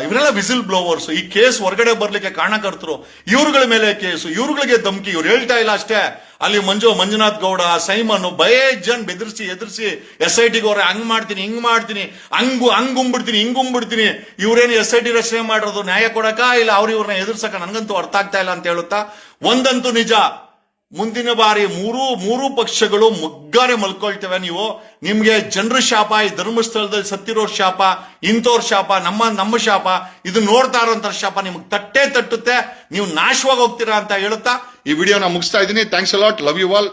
ಇವರೆಲ್ಲ ವಿಸಿಲ್ ಬ್ಲೋವರ್ಸ್ ಈ ಕೇಸ್ ಹೊರಗಡೆ ಬರ್ಲಿಕ್ಕೆ ಕಾರಣಕರ್ತರು. ಇವ್ರುಗಳ ಮೇಲೆ ಕೇಸು. ಇವ್ರುಗಳಿಗೆ ಧಮಕಿ. ಇವ್ರು ಹೇಳ್ತಾ ಇಲ್ಲ ಅಷ್ಟೇ. ಅಲ್ಲಿ ಮಂಜು, ಮಂಜುನಾಥ್ ಗೌಡ, ಸೈಮನ್ ಬಯೇ ಜನ್ ಬೆದರ್ಸಿ, ಎದುರಿಸಿ ಎಸ್ ಐ ಟಿಗೆ ಅವ್ರೆ ಹಂಗ್ ಮಾಡ್ತೀನಿ, ಹಿಂಗ್ ಮಾಡ್ತೀನಿ. ಹಂಗು ಹಂಗುಂಬಿಡ್ತೀನಿ ಹಿಂಗುಂಬಿಡ್ತೀನಿ ಇವ್ರೇನು ಎಸ್ ಐ ಟಿ ರಚನೆ ಮಾಡಿರೋದು ನ್ಯಾಯ ಕೊಡಕ ಇಲ್ಲ ಅವ್ರು ಇವ್ರನ್ನ ಎದುರ್ಸಕ ನನಗಂತೂ ಅರ್ಥ ಆಗ್ತಾ ಇಲ್ಲ ಅಂತ ಹೇಳುತ್ತಾ? ಒಂದಂತೂ ನಿಜ. ಮುಂದಿನ ಬಾರಿ ಮೂರು ಮೂರು ಪಕ್ಷಗಳು ಮುಗ್ಗಾರೆ ಮಲ್ಕೊಳ್ತೇವೆ ನೀವು. ನಿಮ್ಗೆ ಜನರ ಶಾಪ, ಈ ಧರ್ಮಸ್ಥಳದಲ್ಲಿ ಸತ್ತಿರೋರ್ ಶಾಪ ಇಂಥವ್ರ ಶಾಪ, ನಮ್ಮ ನಮ್ಮ ಶಾಪ, ಇದು ನೋಡ್ತಾ ಇರೋಂಥ ಶಾಪ ನಿಮ್ಗೆ ತಟ್ಟೆ ತಟ್ಟುತ್ತೆ. ನೀವು ನಾಶವಾಗಿ ಹೋಗ್ತೀರಾ ಅಂತ ಹೇಳುತ್ತಾ? ಈ ವಿಡಿಯೋನ ಮುಗಿಸ್ತಾ ಇದ್ದೀನಿ. Thanks a lot love you all